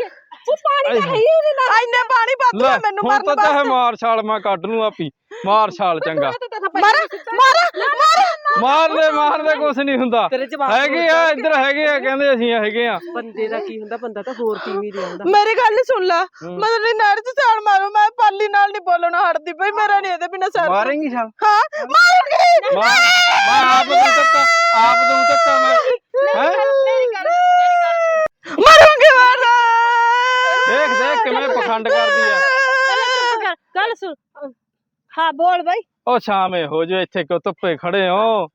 ਉਹ ਪਾਣੀ ਤਾਂ ਹੈ ਹੀ ਉਹਦੇ ਨਾਲ। ਇੰਨੇ ਪਾਣੀ ਪਾ ਲੈ ਮੈਨੂੰ ਹੁਣ ਤਾਂ ਚਾਹੇ ਮਾਰ ਛਾਲ ਮੈਂ ਕੱਢ ਲੂੰ ਆਪੀ। ਮਾਰ ਛਾਲ ਚੰਗਾ। ਮਾਰ ਮਾਰ ਮਾਰ। ਮਾਰ ਦੇ ਮਾਰ ਦੇ ਕੁਛ ਨਹੀਂ ਹੁੰਦਾ। ਤੇਰੇ ਜਵਾਬ ਹੈਗੇ ਆ ਇੱਧਰ ਹੈਗੇ ਆ ਕਹਿੰਦੇ ਅਸੀਂ ਹੈਗੇ ਆ। ਬੰਦੇ ਦਾ ਕੀ ਹੁੰਦਾ ਬੰਦਾ ਤਾਂ ਹੋਰ ਕਿਵੇਂ ਰਿਹਾ ਹੁੰਦਾ ਮੇਰੀ ਗੱਲ ਸੁਣ ਲੈ। ਮਤਲਬ ਨਹੀਂ ਨੜ ਚ ਛਾਲ ਮਾਰੋ ਮੈਂ ਪਾਲੀ ਨਾਲ ਨਹੀਂ ਬੋਲਣਾ ਹਟਦੀ ਬਈ ਮੇਰਾ ਨਹੀਂ ਇਹਦੇ ਬਿਨਾ ਸਰ ਮਾਰੇਂਗੀ ਛਾਲ? ਹਾਂ ਮਾਰੂੰਗੀ। ਮਾਰ ਮੈਂ ਆਪ ਦੂੰ ਧੱਕਾ ਆਪ ਦੂੰ ਧੱਕਾ ਮੈਂ ਹੈ ਮਾਰੂੰਗੀ ਮਾਰ ਦੇਖ ਦੇਖ ਕਿਵੇਂ ਪਖੰਡ ਕਰਦੀ ਆ। ਗੱਲ ਸੁਣ। ਹਾਂ ਬੋਲ ਬਾਈ। ਉਹ ਸ਼ਾਮੇ ਹੋ ਜੋ ਇੱਥੇ ਕਿਉਂ ਧੁੱਪੇ ਖੜੇ ਹੋ?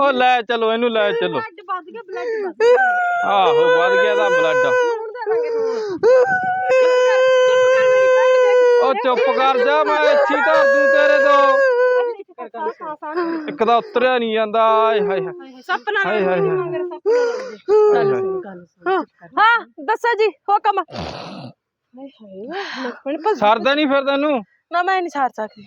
ਉਹ ਲੈ ਚਲੋ ਇਹਨੂੰ ਲੈ ਚਲੋ। ਵੱਧ ਗਿਆ ਬਲੱਡ ਆਹੋ ਵੱਧ ਗਿਆ ਦਾ ਬਲੱਡ ਉਹ ਚੁੱਪ ਕਰ ਜਾ ਮੈਂ ਇੱਥੇ ਧਰ ਦੂੰ ਤੇਰੇ ਤੋਂ। ਇੱਕ ਤਾਂ ਉਤਰਿਆ ਨਹੀਂ ਜਾਂਦਾ ਆਏ ਹਾਏ ਹਾਏ। ਸੱਪ ਨਾਲ ਹਾਏ ਹਾਏ ਹਾਏ। ਗੱਲ ਸੁਣ ਗੱਲ ਸੁਣ ਹਾਂ ਦੱਸੋ ਜੀ ਹੁਕਮ ਹਾਏ ਹਾਏ ਲੱਪਣ ਸਰਦਾ ਨਹੀਂ ਫਿਰ ਤੈਨੂੰ ਨਾ ਮੈਂ ਨਹੀਂ ਸਾਰ ਸਕਦੀ।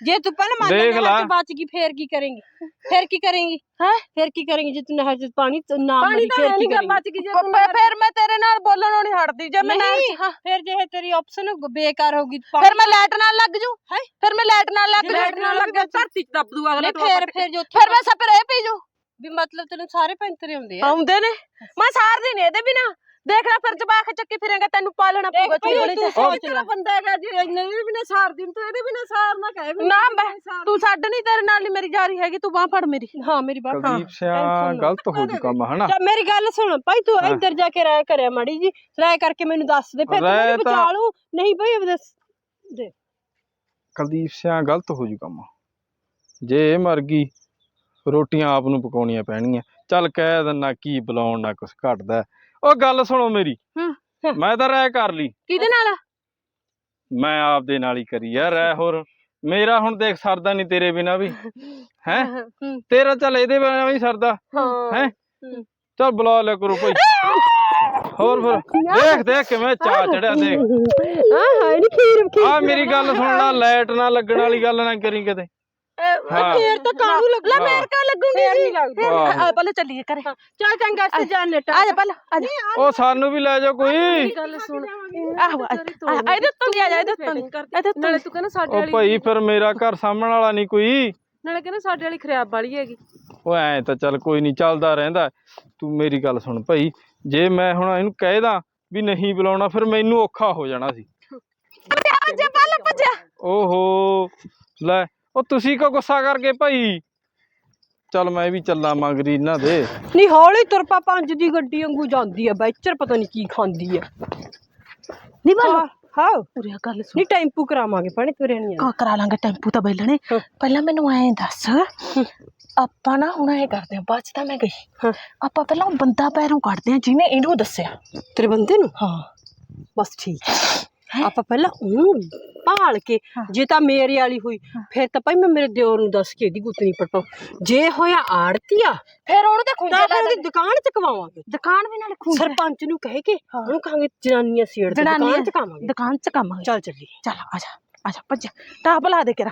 ਜੇ ਤੂੰ ਪਹਿਲਾਂ ਮੰਨ ਦੇਖ ਜਾ ਲਾ। ਨਹਿਰ ਚ ਬਚ ਗਈ ਫੇਰ ਕੀ ਕਰੇਂਗੀ? ਫੇਰ ਕੀ ਕਰੇਂਗੀ? ਹੈ? ਫੇਰ ਕੀ ਕਰੇਂਗੀ ਜੇ ਤੂੰ ਨਹਿਰ ਚ ਪਾਣੀ ਚ ਨਾ ਪਾਣੀ ਮਰੀ ਤਾਂ ਫੇਰ ਹੈ ਕੀ ਨਹੀਂ ਕਰੇਂਗੀ? ਬਚ ਗਈ ਜੇ ਤੂੰ ਫਿਰ ਮੈਂ ਤੇਰੇ ਨਾਲ ਬੋਲਣੋਂ ਨਹੀਂ ਹਟਦੀ ਜੇ ਮੈਂ ਚ- ਹਾਂ ਫੇਰ ਜੇ ਇਹ ਤੇਰੀ ਆਪਸ਼ਨ ਬੇਕਾਰ ਹੋਗੀ ਫਿਰ ਮੈਂ ਲੈਟ ਨਾਲ ਲੱਗ ਜੂ। ਹੈ? ਫਿਰ ਮੈਂ ਲੈਟ ਨਾਲ ਲੱਗ ਜੂ ਲੈਟ ਨਾਲ ਲੱਗ ਗਿਆ ਧਰਤੀ ਚ ਦੱਬ ਦੂਗਾ ਅਗਲੇ ਫੇਰ ਫੇਰ ਜੋ ਫਿਰ ਮੈਂ ਸਪਰੇ ਪੀ ਜੂ। ਵੀ ਮਤਲਬ ਤੈਨੂੰ ਸਾਰੇ ਪੈਂਤਰੇ ਆਉਂਦੇ ਆ। ਆਉਂਦੇ ਨੇ। ਮੈਂ ਸਾਰਦੀ ਨਹੀਂ ਇਹਦੇ ਬਿਨਾ। ਦੇਖ ਲੈ ਫਿਰ ਜਵਾਖ ਚੱਕੀ ਫਿਰਾਂਗਾ ਤੈਨੂੰ ਪਾਲਣਾ ਪਊਗਾ ਚੁਗਲੀ ਤੂੰ ਤੇ ਸੋਚ ਲੈ। ਬੰਦਾ ਹੈਗਾ ਜੇ ਇੰਨੇ ਵੀ ਬਿਨਾ ਸਾਰ ਦਿਨ ਤੂੰ ਇਹਦੇ ਬਿਨਾ ਸਾਰ ਨਾ ਕਹੇ ਵੀ ਨਾ ਮੈਂ ਤੂੰ ਛੱਡ ਨਹੀਂ ਤੇਰੇ ਨਾਲ ਹੀ ਮੇਰੀ ਜਾਰੀ ਹੈਗੀ ਤੂੰ ਬਾਹ ਫੜ ਮੇਰੀ। ਹਾਂ ਮੇਰੀ ਬਾਤ ਕੁਲਦੀਪ ਸਿਆ ਗਲਤ ਹੋ ਜੂ ਕੰਮ ਹਨਾ? ਮੇਰੀ ਗੱਲ ਸੁਣ। ਭਾਈ ਤੂੰ ਇੱਧਰ ਜਾ ਕੇ ਰਾਇ ਕਰਿਆ ਮਾੜੀ ਜੀ। ਰਾਇ ਕਰਕੇ ਮੈਨੂੰ ਦੱਸ ਦੇ। ਫਿਰ ਤਾਂ- ਬਚਾ ਲੂ ਨਹੀਂ ਭਾਈ ਅਬ ਦੱਸ ਦੇ। ਕੁਲਦੀਪ ਸਿਆ ਗਲਤ ਹੋ ਜੂ ਕੰਮ। ਜੇ ਇਹ ਮਰ ਗਈ ਰੋਟੀਆਂ ਆਪ ਨੂੰ ਪਕਾਉਣੀਆਂ ਪੈਣਗੀਆਂ। ਚੱਲ ਕਹਿ ਦਿੰਨਾ ਕੀ ਬੁਲਾਉਣ ਨਾ ਕੁਛ ਘਟਦਾ ਉਹ ਗੱਲ ਸੁਣੋ ਮੇਰੀ। ਹੂੰ। ਮੈਂ ਤਾਂ ਰਾਇ ਕਰ ਲਈ। ਕਿਹਦੇ ਨਾਲ ਮੈਂ ਆਪਦੇ ਨਾਲ ਹੀ ਕਰੀ ਯਾਰ ਐ ਹੋਰ। ਮੇਰਾ ਹੁਣ ਦੇਖ ਸਰਦਾ ਨਹੀਂ ਤੇਰੇ ਬਿਨਾ ਵੀ। ਹੈ? ਤੇਰਾ ਚੱਲ ਇਹਦੇ ਬਿਨਾ ਵੀ ਸਰਦਾ। ਹੈ ਚੱਲ ਬੁਲਾ ਲਿਆ ਕਰੋ ਭਾਈ। ਹੋਰ ਫਿਰ ਦੇਖ ਦੇਖ ਕਿਵੇਂ ਚਾ ਚੜਿਆ ਦੇਖ। ਹਾਂ ਹਾਂ ਨਹੀਂ ਖੀਰ ਆ ਮੇਰੀ ਗੱਲ ਸੁਣ ਲੈ ਲਾਈਟ ਨਾ ਲੱਗਣ ਵਾਲੀ ਗੱਲ ਨਾ ਕਰੀ ਕਦੇ ਹਾਂ। ਖੀਰ ਤਾਂ ਕਾਹਨੂੰ ਲੱਗ। ਲੈ ਮੇਰੇ ਕਾ ਲੱਗੂਗੀ ਜੀ? ਫਿਰ ਆਹੋ। ਆ ਪਹਿਲਾਂ ਚੱਲੀਏ ਕਰੇ ਚੱਲ ਚੰਗਾ ਅਸੀਂ ਜਾਣ ਨੇਟਾ ਆ ਜਾ ਪਹਿਲਾਂ ਆ ਜਾ। ਉਹ ਸਾਨੂੰ ਵੀ ਲੈ ਜਾਓ ਕੋਈ। ਗੱਲ ਸੁਣ। ਆਹੋ ਆ- ਆ- ਇਹਦੇ ਤੋਂ ਨਹੀਂ ਆ ਜਾ ਇਹਦੇ ਤੋਂ ਨਹੀਂ ਇਹਦੇ ਤੋਂ ਨਾਲੇ ਤੂੰ ਕਹਿੰਦਾ ਸਾਡੇ ਉਹ ਵਾਲੀ ਭਾਈ ਫਿਰ ਮੇਰਾ ਘਰ ਸਾਹਮਣ ਵਾਲਾ ਨਹੀਂ ਕੋਈ। ਨਾਲੇ ਕਹਿੰਦਾ ਸਾਡੇ ਵਾਲੀ ਖਰਾਬ ਵਾਲੀ ਹੈਗੀ। ਉਹ ਐ ਤਾਂ ਚੱਲ ਕੋਈ ਨਹੀਂ ਚੱਲਦਾ ਰਹਿੰਦਾ। ਤੂੰ ਮੇਰੀ ਗੱਲ ਸੁਣ ਭਾਈ। ਜੇ ਮੈਂ ਹੁਣ ਇਹਨੂੰ ਕਹਿ ਦਾਂ ਵੀ ਨਹੀਂ ਬੁਲਾਉਣਾ ਫਿਰ ਮੈਨੂੰ ਔਖਾ ਹੋ ਜਾਣਾ ਸੀ। ਜਾ ਓਹੋ। ਲੈ ਉਹ ਤੁਸੀਂ ਕੋ ਗੁੱਸਾ ਕਰਕੇ ਭਾਈ? ਚੱਲ ਮੈਂ ਵੀ ਚੱਲਾਂ ਮਗਰੀ ਇਹਨਾਂ ਦੇ। ਨਹੀਂ ਹੌਲੀ ਤੁਰਪਾ ਪੰਜ ਦੀ ਗੱਡੀ ਵਾਂਗੂ ਜਾਂਦੀ ਆ ਬੈਚਰ ਪਤਾ ਨਹੀਂ ਕੀ ਖਾਂਦੀ ਆ। ਨਹੀਂ ਬਾਲੋ ਹਾਂ। ਉਰੇ ਆ ਗੱਲ ਸੁਣ। ਨਹੀਂ ਟੈਂਪੂ ਕਰਾਵਾਂਗੇ ਪਾਣੀ ਤੁਰਿਆ ਨਹੀਂ ਕਾ ਕਰਾ ਲਾਂਗੇ ਟੈਂਪੂ ਤਾਂ ਬੈਲਣੇ। ਪਹਿਲਾਂ ਮੈਨੂੰ ਐਂ ਦੱਸ ਆਪਾਂ ਨਾ ਹੁਣ ਐ ਕਰਦੇ ਆ ਬਾਅਦ ਚ ਤਾਂ ਮੈਂ ਗਈ। ਹਾਂ। ਆਪਾਂ ਪਹਿਲਾਂ ਉਹ ਬੰਦਾ ਪੈਰੋਂ ਕੱਢਦੇ ਆ ਜਿਹਨੇ ਇਹਨੂੰ ਦੱਸਿਆ। ਤੇਰੇ ਬੰਦੇ ਨੂੰ? ਹਾਂ। ਬਸ ਠੀਕ। ਹੈ ਆਪਾਂ ਪਹਿਲਾਂ ਉਹਨੂੰ ਭਾਲ ਕੇ ਜੇ ਤਾਂ ਮੇਰੇ ਵਾਲੀ ਹੋਈ ਫਿਰ ਤਾਂ ਭਾਈ ਮੈਂ ਮੇਰੇ ਦਿਓਰ ਨੂੰ ਦੱਸ ਕੇ ਇਹਦੀ ਗੁੱਤਨੀ ਪਟਾਉ ਜੇ ਹੋਇਆ ਆੜਤੀਆ ਫਿਰ ਉਹਨੂੰ ਤਾਂ ਖੂੰਜੇ ਤਾਂ ਲਾ ਫਿਰ ਦੇ ਉਹਦੀ ਦੁਕਾਨ ਚ ਕਵਾਵਾਂਗੇ। ਦੁਕਾਨ ਵੀ ਨਾਲ ਖੂੰਜੇ ਸਰਪੰਚ ਨੂੰ ਕਹਿ ਕੇ ਉਹਨੂੰ ਕਹਾਂਗੇ ਜਨਾਨੀਆਂ ਸੀੜ ਤੇ ਦੁਕਾਨ ਚ ਕਾਵਾਂਗੇ ਦੁਕਾਨ ਚ ਕੰਮ ਚੱਲ ਚੱਲੀ ਚੱਲ ਆ ਜਾ ਆ ਜਾ ਭੱਜ ਟਾਪ ਲਾ ਦੇ ਕਰਾ